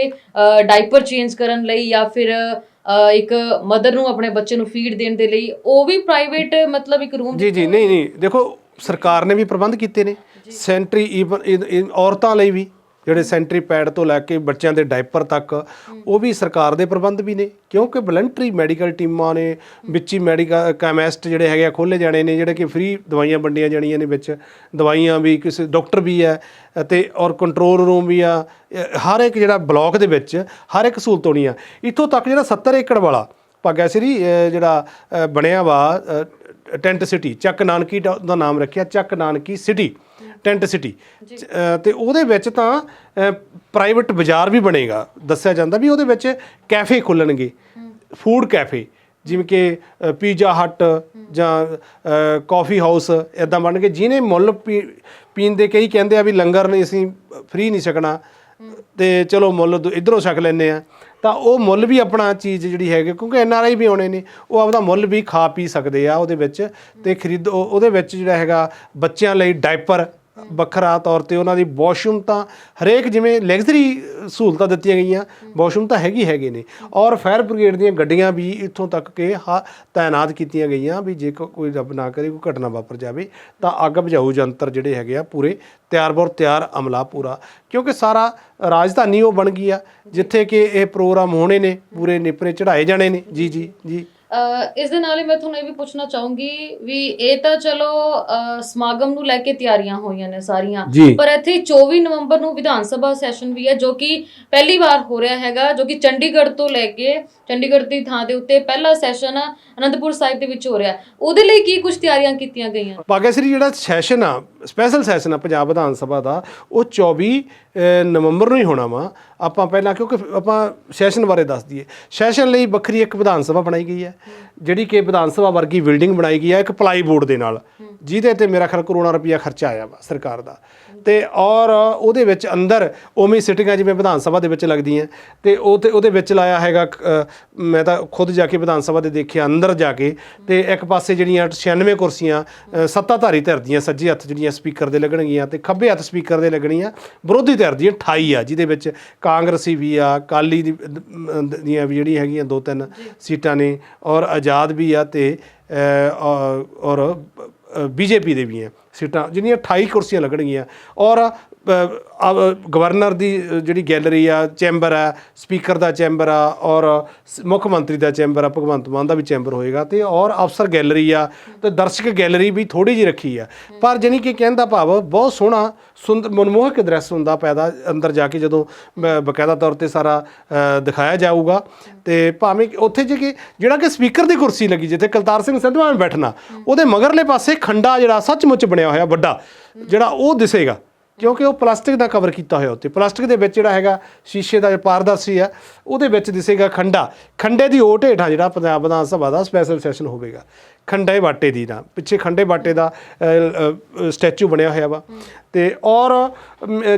ਡਾਈਪਰ ਚੇਂਜ ਕਰਨ ਲਈ ਜਾਂ ਫਿਰ ਅ, ਇੱਕ ਮਦਰ ਨੂੰ ਆਪਣੇ ਬੱਚੇ ਨੂੰ ਫੀਡ ਦੇਣ ਦੇ ਲਈ ਉਹ ਵੀ ਪ੍ਰਾਈਵੇਟ ਮਤਲਬ ਇੱਕ ਰੂਮ ਜੀ ਜੀ ਨਹੀਂ ਨਹੀਂ। ਦੇਖੋ ਸਰਕਾਰ ਨੇ ਵੀ ਪ੍ਰਬੰਧ ਕੀਤੇ ਨੇ। ਸੈਂਟਰੀ ਔਰਤਾਂ ਲਈ ਵੀ। ਜਿਹੜੇ ਸੈਂਟਰੀ ਪੈਡ ਤੋਂ ਲੈ ਕੇ ਬੱਚਿਆਂ ਦੇ ਡਾਈਪਰ ਤੱਕ ਉਹ ਵੀ ਸਰਕਾਰ ਦੇ ਪ੍ਰਬੰਧ ਵੀ ਨੇ ਕਿਉਂਕਿ ਵਲੰਟਰੀ ਮੈਡੀਕਲ ਟੀਮਾਂ ਨੇ ਵਿੱਚ ਹੀ ਮੈਡੀਕਲ ਕੈਮਿਸਟ ਜਿਹੜੇ ਹੈਗੇ ਆ ਖੋਲੇ ਜਾਣੇ ਨੇ ਜਿਹੜੇ ਕਿ ਫ੍ਰੀ ਦਵਾਈਆਂ ਵੰਡੀਆਂ ਜਾਣੀਆਂ ਨੇ ਵਿੱਚ ਦਵਾਈਆਂ ਵੀ ਕਿਸੇ ਡਾਕਟਰ ਵੀ ਹੈ ਅਤੇ ਔਰ ਕੰਟਰੋਲ ਰੂਮ ਵੀ ਆ ਹਰ ਇੱਕ ਜਿਹੜਾ ਬਲਾਕ ਦੇ ਵਿੱਚ ਹਰ ਇੱਕ ਸਹੂਲਤ ਹੋਣੀ ਆ। ਇੱਥੋਂ ਤੱਕ ਜਿਹੜਾ 70 ਏਕੜ ਵਾਲਾ ਭਾਗਿਆ ਸ੍ਰੀ ਜਿਹੜਾ ਬਣਿਆ ਵਾ ਟੈਂਟ ਸਿਟੀ ਚੱਕ ਨਾਨਕੀ ਦਾ ਨਾਮ ਰੱਖਿਆ ਚੱਕ ਨਾਨਕੀ ਸਿਟੀ ਟੈਂਟ ਸਿਟੀ ਤੇ ਉਹਦੇ ਵਿੱਚ ਤਾਂ ਪ੍ਰਾਈਵੇਟ ਬਾਜ਼ਾਰ ਵੀ ਬਣੇਗਾ। ਦੱਸਿਆ ਜਾਂਦਾ ਵੀ ਉਹਦੇ ਵਿੱਚ ਕੈਫੇ ਖੁੱਲਣਗੇ। ਫੂਡ ਕੈਫੇ ਜਿਵੇਂ ਕਿ ਪੀਜ਼ਾ ਹੱਟ ਜਾਂ ਕਾਫੀ ਹਾਊਸ ਇਦਾਂ ਬਣ ਕੇ ਜਿਹਨੇ ਮੁੱਲ ਪੀਣ ਦੇ ਕਈ ਕਹਿੰਦੇ ਆ ਵੀ ਲੰਗਰ ਨਹੀਂ ਅਸੀਂ ਫ੍ਰੀ ਨਹੀਂ ਛਕਣਾ। ਤੇ ਚਲੋ ਮੁੱਲ ਇੱਧਰੋਂ ਛਕ ਲੈਂਦੇ ਆ। ਤਾਂ ਉਹ ਮੁੱਲ ਵੀ ਆਪਣਾ ਚੀਜ਼ ਜਿਹੜੀ ਹੈਗੀ, ਕਿਉਂਕਿ ਐਨ ਆਰ ਆਈ ਵੀ ਆਉਣੇ ਨੇ, ਉਹ ਆਪਦਾ ਮੁੱਲ ਵੀ ਖਾ ਪੀ ਸਕਦੇ ਆ ਉਹਦੇ ਵਿੱਚ ਤੇ ਖਰੀਦ ਉਹਦੇ ਵਿੱਚ ਜਿਹੜਾ ਹੈਗਾ ਬੱਚਿਆਂ ਲਈ ਡਾਈਪਰ ਵੱਖਰਾ ਤੌਰ ਤੇ ਉਹਨਾਂ ਦੀ ਵਾਸ਼ਰੂਮ ਤਾਂ ਹਰੇਕ ਜਿਵੇਂ ਲੈਗਜ਼ਰੀ ਸਹੂਲਤਾਂ ਦਿੱਤੀਆਂ ਗਈਆਂ, ਵਾਸ਼ਰੂਮ ਤਾਂ ਹੈਗੀ ਹੈਗੇ ਨੇ। ਔਰ ਫਾਇਰ ਬ੍ਰਿਗੇਡ ਦੀਆਂ ਗੱਡੀਆਂ ਵੀ ਇੱਥੋਂ ਤੱਕ ਕਿ ਹਾ- ਤਾਇਨਾਤ ਕੀਤੀਆਂ ਗਈਆਂ ਵੀ ਜੇ ਕੋਈ ਰੱਬ ਨਾ ਕਰੇ, ਕੋਈ ਘਟਨਾ ਵਾਪਰ ਜਾਵੇ, ਤਾਂ ਅੱਗ ਬੁਝਾਊ ਯੰਤਰ ਜਿਹੜੇ ਹੈਗੇ ਆ ਪੂਰੇ ਤਿਆਰ ਬਰ ਤਿਆਰ ਅਮਲਾ ਪੂਰਾ। ਕਿਉਂਕਿ ਸਾਰਾ ਰਾਜਧਾਨੀ ਉਹ ਬਣ ਗਈ ਆ, ਜਿੱਥੇ ਕਿ ਇਹ ਪ੍ਰੋਗਰਾਮ ਹੋਣੇ ਨੇ, ਪੂਰੇ ਨਿਪਰੇ ਚੜਾਏ ਜਾਣੇ ਨੇ। ਜੀ ਜੀ ਜੀ। ਇਸ ਦੇ ਨਾਲ ਹੀ ਮੈਂ ਤੁਹਾਨੂੰ ਇਹ ਵੀ ਪੁੱਛਣਾ ਚਾਹੂੰਗੀ ਵੀ ਇਹ ਤਾਂ ਚਲੋ ਸਮਾਗਮ ਨੂੰ ਲੈ ਕੇ ਤਿਆਰੀਆਂ ਹੋਈਆਂ ਨੇ ਸਾਰੀਆਂ। ਪਰ ਇੱਥੇ 24 ਨਵੰਬਰ ਨੂੰ ਵਿਧਾਨ ਸਭਾ ਸੈਸ਼ਨ ਵੀ ਹੈ ਜੋ ਕਿ ਪਹਿਲੀ ਵਾਰ ਹੋ ਰਿਹਾ ਹੈਗਾ ਜੋ ਕਿ ਚੰਡੀਗੜ੍ਹ ਤੋਂ ਲੈ ਕੇ ਚੰਡੀਗੜ੍ਹ ਦੀ ਥਾਂ ਦੇ ਉੱਤੇ ਪਹਿਲਾ ਸੈਸ਼ਨ ਅਨੰਦਪੁਰ ਸਾਹਿਬ ਦੇ ਵਿੱਚ ਹੋ ਰਿਹਾ। ਉਹਦੇ ਲਈ ਕੀ ਕੁਝ ਤਿਆਰੀਆਂ ਕੀਤੀਆਂ ਗਈਆਂ? ਭਾਗਿਆਸਰੀ ਜਿਹੜਾ ਸੈਸ਼ਨ ਆ ਸਪੈਸ਼ਲ ਸੈਸ਼ਨ ਆ ਪੰਜਾਬ ਵਿਧਾਨ ਸਭਾ ਦਾ, ਉਹ 24 ਨਵੰਬਰ ਨੂੰ ਹੀ ਹੋਣਾ ਵਾ। ਆਪਾਂ ਪਹਿਲਾਂ ਕਿਉਂਕਿ ਆਪਾਂ ਸੈਸ਼ਨ ਬਾਰੇ ਦੱਸ ਦਈਏ। ਸੈਸ਼ਨ ਲਈ ਵੱਖਰੀ ਇੱਕ ਵਿਧਾਨ ਸਭਾ ਬਣਾਈ ਗਈ ਹੈ, ਜਿਹੜੀ ਕਿ ਵਿਧਾਨ ਸਭਾ ਵਰਗੀ ਬਿਲਡਿੰਗ ਬਣਾਈ ਗਈ ਹੈ ਇੱਕ ਪਲਾਈ ਬੋਰਡ ਦੇ ਨਾਲ। ਜਿਹਦੇ ਤੇ ਮੇਰਾ ਖਿਆਲ ਕਰੋੜਾਂ ਰੁਪਈਆ ਖਰਚਾ ਆਇਆ ਵਾ ਸਰਕਾਰ ਦਾ। ਤੇ ਔਰ ਉਹਦੇ ਵਿੱਚ ਅੰਦਰ ਉਵੇਂ ਸਿਟਿੰਗਾਂ ਜਿਵੇਂ ਵਿਧਾਨ ਸਭਾ ਦੇ ਵਿੱਚ ਲੱਗਦੀਆਂ। ਤੇ ਉਹ ਤੇ ਉਹਦੇ ਵਿੱਚ ਲਾਇਆ ਹੈਗਾ ਮੈਂ ਤਾਂ ਖੁਦ ਜਾ ਕੇ ਵਿਧਾਨ ਸਭਾ ਦੇ ਦੇਖਿਆ ਅੰਦਰ ਜਾ ਕੇ। ਤੇ ਇੱਕ ਪਾਸੇ ਜਿਹੜੀਆਂ 96 ਕੁਰਸੀਆਂ ਸੱਤਾਧਾਰੀ ਧਿਰ ਦੀਆਂ ਸੱਜੇ ਹੱਥ ਜਿਹੜੀਆਂ ਸਪੀਕਰ ਦੇ ਲੱਗਣਗੀਆਂ ਤੇ ਖੱਬੇ ਹੱਥ ਸਪੀਕਰ ਦੇ ਲੱਗਣੀਆਂ। ਵਿਰੋਧੀ ਧਿਰ ਦੀਆਂ 28 ਆ, ਜਿਹਦੇ ਵਿੱਚ ਕਾਂਗਰਸੀ ਵੀ ਆ ਕਾਲੀ ਦੀਆਂ ਵੀ ਜਿਹੜੀ ਹੈਗੀਆਂ ਦੋ ਤਿੰਨ ਸੀਟਾਂ ਨੇ ਔਰ ਆਜ਼ਾਦ ਵੀ ਆ ਤੇ ਔਰ ਬੀਜੇਪੀ ਦੇ ਵੀ ਆ ਸੀਟਾਂ ਜਿਹੜੀਆਂ 28 ਕੁਰਸੀਆਂ ਲੱਗਣਗੀਆਂ। ਔਰ ਗਵਰਨਰ ਦੀ ਜਿਹੜੀ ਗੈਲਰੀ ਆ ਚੈਂਬਰ ਆ ਸਪੀਕਰ ਦਾ ਚੈਂਬਰ ਆ, ਔਰ ਮੁੱਖ ਮੰਤਰੀ ਦਾ ਚੈਂਬਰ ਆ, ਭਗਵੰਤ ਮਾਨ ਦਾ ਵੀ ਚੈਂਬਰ ਹੋਏਗਾ, ਤੇ ਔਰ ਅਫਸਰ ਗੈਲਰੀ ਆ, ਤੇ ਦਰਸ਼ਕ ਗੈਲਰੀ ਵੀ ਥੋੜੀ ਜਿਹੀ ਰੱਖੀ ਆ। ਪਰ ਜਾਣੀ ਕਿ ਕਹਿਣ ਦਾ ਭਾਵ, ਬਹੁਤ ਸੋਹਣਾ ਸੁੰਦਰ ਮਨਮੋਹਕ ਦ੍ਰਿਸ਼ ਹੁੰਦਾ ਪੈਦਾ, ਅੰਦਰ ਜਾ ਕੇ ਜਦੋਂ ਬਕਾਇਦਾ ਤੌਰ ਤੇ ਸਾਰਾ ਦਿਖਾਇਆ ਜਾਊਗਾ। ਤੇ ਭਾਵੇਂ ਉੱਥੇ ਜੇ ਕਿ, ਜਿਹੜਾ ਕਿ ਸਪੀਕਰ ਦੀ ਕੁਰਸੀ ਲੱਗੀ, ਜਿੱਥੇ ਕਲਤਾਰ ਸਿੰਘ ਸੰਧਵਾ ਨੇ ਬੈਠਣਾ, ਉਹਦੇ ਮਗਰਲੇ ਪਾਸੇ ਖੰਡਾ ਜਿਹੜਾ ਸੱਚਮੁੱਚ ਬਣਿਆ ਹੋਇਆ ਵੱਡਾ, ਜਿਹੜਾ ਉਹ ਦਿਸੇਗਾ। ਕਿਉਂਕਿ ਉਹ ਪਲਾਸਟਿਕ ਦਾ ਕਵਰ ਕੀਤਾ ਹੋਇਆ ਉੱਤੇ। ਪਲਾਸਟਿਕ ਦੇ ਵਿੱਚ ਜਿਹੜਾ ਹੈਗਾ ਸ਼ੀਸ਼ੇ ਦਾ ਪਾਰਦਰਸ਼ੀ ਆ, ਉਹਦੇ ਵਿੱਚ ਦਿਸੇਗਾ ਖੰਡਾ। ਖੰਡੇ ਦੀ ਓਟ ਹੇਠਾਂ ਜਿਹੜਾ ਪੰਜਾਬ ਵਿਧਾਨ ਸਭਾ ਦਾ ਸਪੈਸ਼ਲ ਸੈਸ਼ਨ ਹੋਵੇਗਾ। ਖੰਡੇ ਬਾਟੇ ਦੀ ਨਾ। ਪਿੱਛੇ ਖੰਡੇ ਬਾਟੇ ਦਾ ਸਟੈਚੂ ਬਣਿਆ ਹੋਇਆ ਵਾ। ਤੇ ਔਰ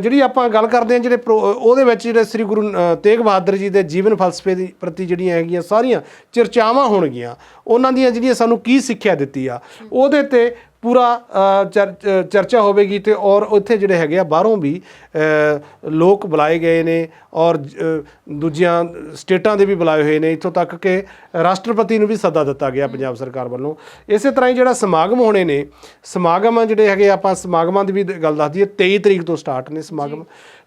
ਜਿਹੜੀ ਆਪਾਂ ਗੱਲ ਕਰਦੇ ਹਾਂ, ਜਿਹੜੇ ਪ੍ਰੋ- ਉਹਦੇ ਵਿੱਚ ਜਿਹੜੇ ਸ੍ਰੀ ਗੁਰੂ ਤੇਗ ਬਹਾਦਰ ਜੀ ਦੇ ਜੀਵਨ ਫਲਸਫੇ ਦੀ ਪ੍ਰਤੀ ਜਿਹੜੀਆਂ ਹੈਗੀਆਂ ਸਾਰੀਆਂ ਚਰਚਾਵਾਂ ਹੋਣਗੀਆਂ। ਉਹਨਾਂ ਦੀਆਂ ਜਿਹੜੀਆਂ ਸਾਨੂੰ ਕੀ ਸਿੱਖਿਆ ਦਿੱਤੀ ਆ, ਉਹਦੇ ਤੇ ਪੂਰਾ ਚਰਚਾ ਹੋਵੇਗੀ ਤੇ ਔਰ ਉੱਥੇ ਜਿਹੜੇ ਹੈਗੇ ਆ ਬਾਹਰੋਂ ਵੀ ਲੋਕ ਬੁਲਾਏ ਗਏ ਨੇ ਔਰ ਦੂਜੀਆਂ ਸਟੇਟਾਂ ਦੇ ਵੀ ਬੁਲਾਏ ਹੋਏ ਨੇ। ਇੱਥੋਂ ਤੱਕ ਕਿ ਰਾਸ਼ਟਰਪਤੀ ਨੂੰ ਵੀ ਸੱਦਾ ਦਿੱਤਾ ਗਿਆ ਪੰਜਾਬ ਸਰਕਾਰ ਵੱਲੋਂ। ਇਸੇ ਤਰ੍ਹਾਂ ਹੀ ਜਿਹੜਾ ਸਮਾਗਮ ਹੋਣੇ ਨੇ ਸਮਾਗਮ ਜਿਹੜੇ ਹੈਗੇ ਆਪਾਂ ਸਮਾਗਮਾਂ ਦੀ ਵੀ ਗੱਲ ਦੱਸ ਦਈਏ 23 ਤਰੀਕ ਤੋਂ ਸਟਾਰਟ ਨੇ ਸਮਾਗਮ।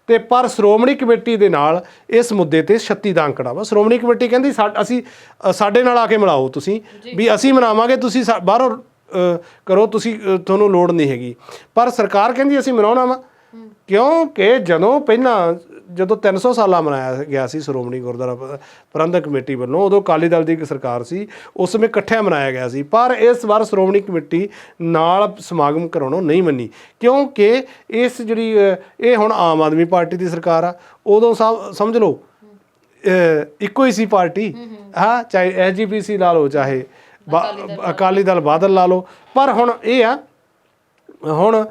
ਤੇ ਪਰ ਸ਼੍ਰੋਮਣੀ ਕਮੇਟੀ ਦੇ ਨਾਲ ਇਸ ਮੁੱਦੇ ਤੇ 36 ਦਾ ਅੰਕੜਾ ਵਾ। ਸ਼੍ਰੋਮਣੀ ਕਮੇਟੀ ਕਹਿੰਦੀ ਅਸੀਂ ਸਾਡੇ ਨਾਲ ਆ ਕੇ ਮਿਲਾਓ ਤੁਸੀਂ ਵੀ ਅਸੀਂ ਮਨਾਵਾਂਗੇ ਤੁਸੀਂ ਬਾਹਰੋਂ ਕਰੋ ਤੁਸੀਂ ਤੁਹਾਨੂੰ ਲੋੜ ਨਹੀਂ ਹੈਗੀ। ਪਰ ਸਰਕਾਰ ਕਹਿੰਦੀ ਅਸੀਂ ਮਨਾਉਣਾ ਵਾ। ਕਿਉਂਕਿ ਜਦੋਂ ਪਹਿਲਾਂ ਜਦੋਂ 300 ਸਾਲਾ ਮਨਾਇਆ ਗਿਆ ਸੀ ਸ਼੍ਰੋਮਣੀ ਗੁਰਦੁਆਰਾ ਪ੍ਰਬੰਧਕ ਕਮੇਟੀ ਵੱਲੋਂ ਉਦੋਂ ਅਕਾਲੀ ਦਲ ਦੀ ਇੱਕ ਸਰਕਾਰ ਸੀ ਉਸ ਸਮੇਂ ਇਕੱਠਿਆਂ ਮਨਾਇਆ ਗਿਆ ਸੀ। ਪਰ ਇਸ ਵਾਰ ਸ਼੍ਰੋਮਣੀ ਕਮੇਟੀ ਨਾਲ ਸਮਾਗਮ ਕਰਾਉਣੋਂ ਨਹੀਂ ਮੰਨੀ। ਕਿਉਂਕਿ ਇਸ ਜਿਹੜੀ ਇਹ ਹੁਣ ਆਮ ਆਦਮੀ ਪਾਰਟੀ ਦੀ ਸਰਕਾਰ ਆ ਉਦੋਂ ਸਭ ਸਮਝ ਲਓ ਇੱਕੋ ਹੀ ਸੀ ਪਾਰਟੀ। ਹਾਂ ਚਾਹੇ ਐਸਜੀਪੀਸੀ ਲਾ ਲਓ ਚਾਹੇ ਅਕਾਲੀ ਦਲ ਬਾਦਲ ਲਾ ਲਓ। ਪਰ ਹੁਣ ਇਹ ਆ ਹੁਣ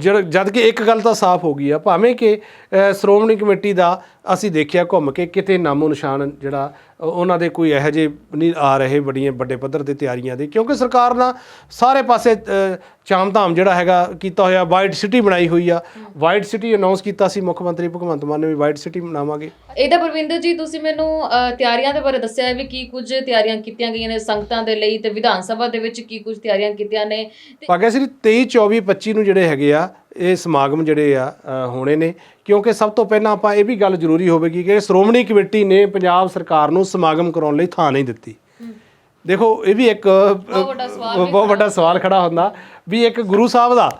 ਜਦ ਕਿ ਇੱਕ ਗੱਲ ਤਾਂ ਸਾਫ਼ ਹੋ ਗਈ ਆ ਭਾਵੇਂ ਕਿ ਸ਼੍ਰੋਮਣੀ ਕਮੇਟੀ ਦਾ ਅਸੀਂ ਦੇਖਿਆ ਘੁੰਮ ਕੇ ਕਿਤੇ ਨਾਮੋ ਨਿਸ਼ਾਨ ਜਿਹੜਾ ਉਹਨਾਂ ਦੇ ਕੋਈ ਇਹੋ ਜਿਹੇ ਨਹੀਂ ਆ ਰਹੇ ਬੜੀਆਂ ਵੱਡੇ ਪੱਧਰ ਤੇ ਤਿਆਰੀਆਂ ਦੇ ਕਿਉਂਕਿ ਸਰਕਾਰ ਨਾਲ ਸਾਰੇ ਪਾਸੇ ਚਾਮ-ਧਾਮ ਜਿਹੜਾ ਹੈਗਾ ਕੀਤਾ ਹੋਇਆ ਵਾਈਟ ਸਿਟੀ ਬਣਾਈ ਹੋਈ ਆ। ਵਾਈਟ ਸਿਟੀ ਅਨਾਉਂਸ ਕੀਤਾ ਸੀ ਮੁੱਖ ਮੰਤਰੀ ਭਗਵੰਤ ਮਾਨ ਨੇ ਵੀ ਵਾਈਟ ਸਿਟੀ ਬਣਾਵਾਂਗੇ। ਇਹਦਾ ਪ੍ਰਵਿੰਦਰ ਜੀ ਤੁਸੀਂ ਮੈਨੂੰ ਤਿਆਰੀਆਂ ਦੇ ਬਾਰੇ ਦੱਸਿਆ ਹੈ ਵੀ ਕੀ ਕੁਝ ਤਿਆਰੀਆਂ ਕੀਤੀਆਂ ਗਈਆਂ ਨੇ ਸੰਗਤਾਂ ਦੇ ਲਈ ਤੇ ਵਿਧਾਨ ਸਭਾ ਦੇ ਵਿੱਚ ਕੀ ਕੁਝ ਤਿਆਰੀਆਂ ਕੀਤੀਆਂ ਨੇ। ਭਾਗਿਆ ਸ੍ਰੀ 23 24 25 ਨੂੰ ਜਿਹੜੇ ਹੈਗੇ ਆ ਇਹ ਸਮਾਗਮ ਜਿਹੜੇ ਆ ਹੋਣੇ ਨੇ। ਕਿਉਂਕਿ ਸਭ ਤੋਂ ਪਹਿਲਾਂ ਆਪਾਂ ਇਹ ਵੀ ਗੱਲ ਜ਼ਰੂਰੀ ਹੋਵੇਗੀ ਕਿ ਸ਼੍ਰੋਮਣੀ ਕਮੇਟੀ ਨੇ ਪੰਜਾਬ ਸਰਕਾਰ ਨੂੰ ਸਮਾਗਮ ਕਰਾਉਣ ਲਈ ਥਾਂ ਨਹੀਂ ਦਿੱਤੀ। ਦੇਖੋ ਇਹ ਵੀ ਇੱਕ ਬਹੁਤ ਵੱਡਾ ਸਵਾਲ ਖੜਾ। ਹੁੰਦਾ ਵੀ ਇੱਕ ਗੁਰੂ ਸਾਹਿਬ ਦਾ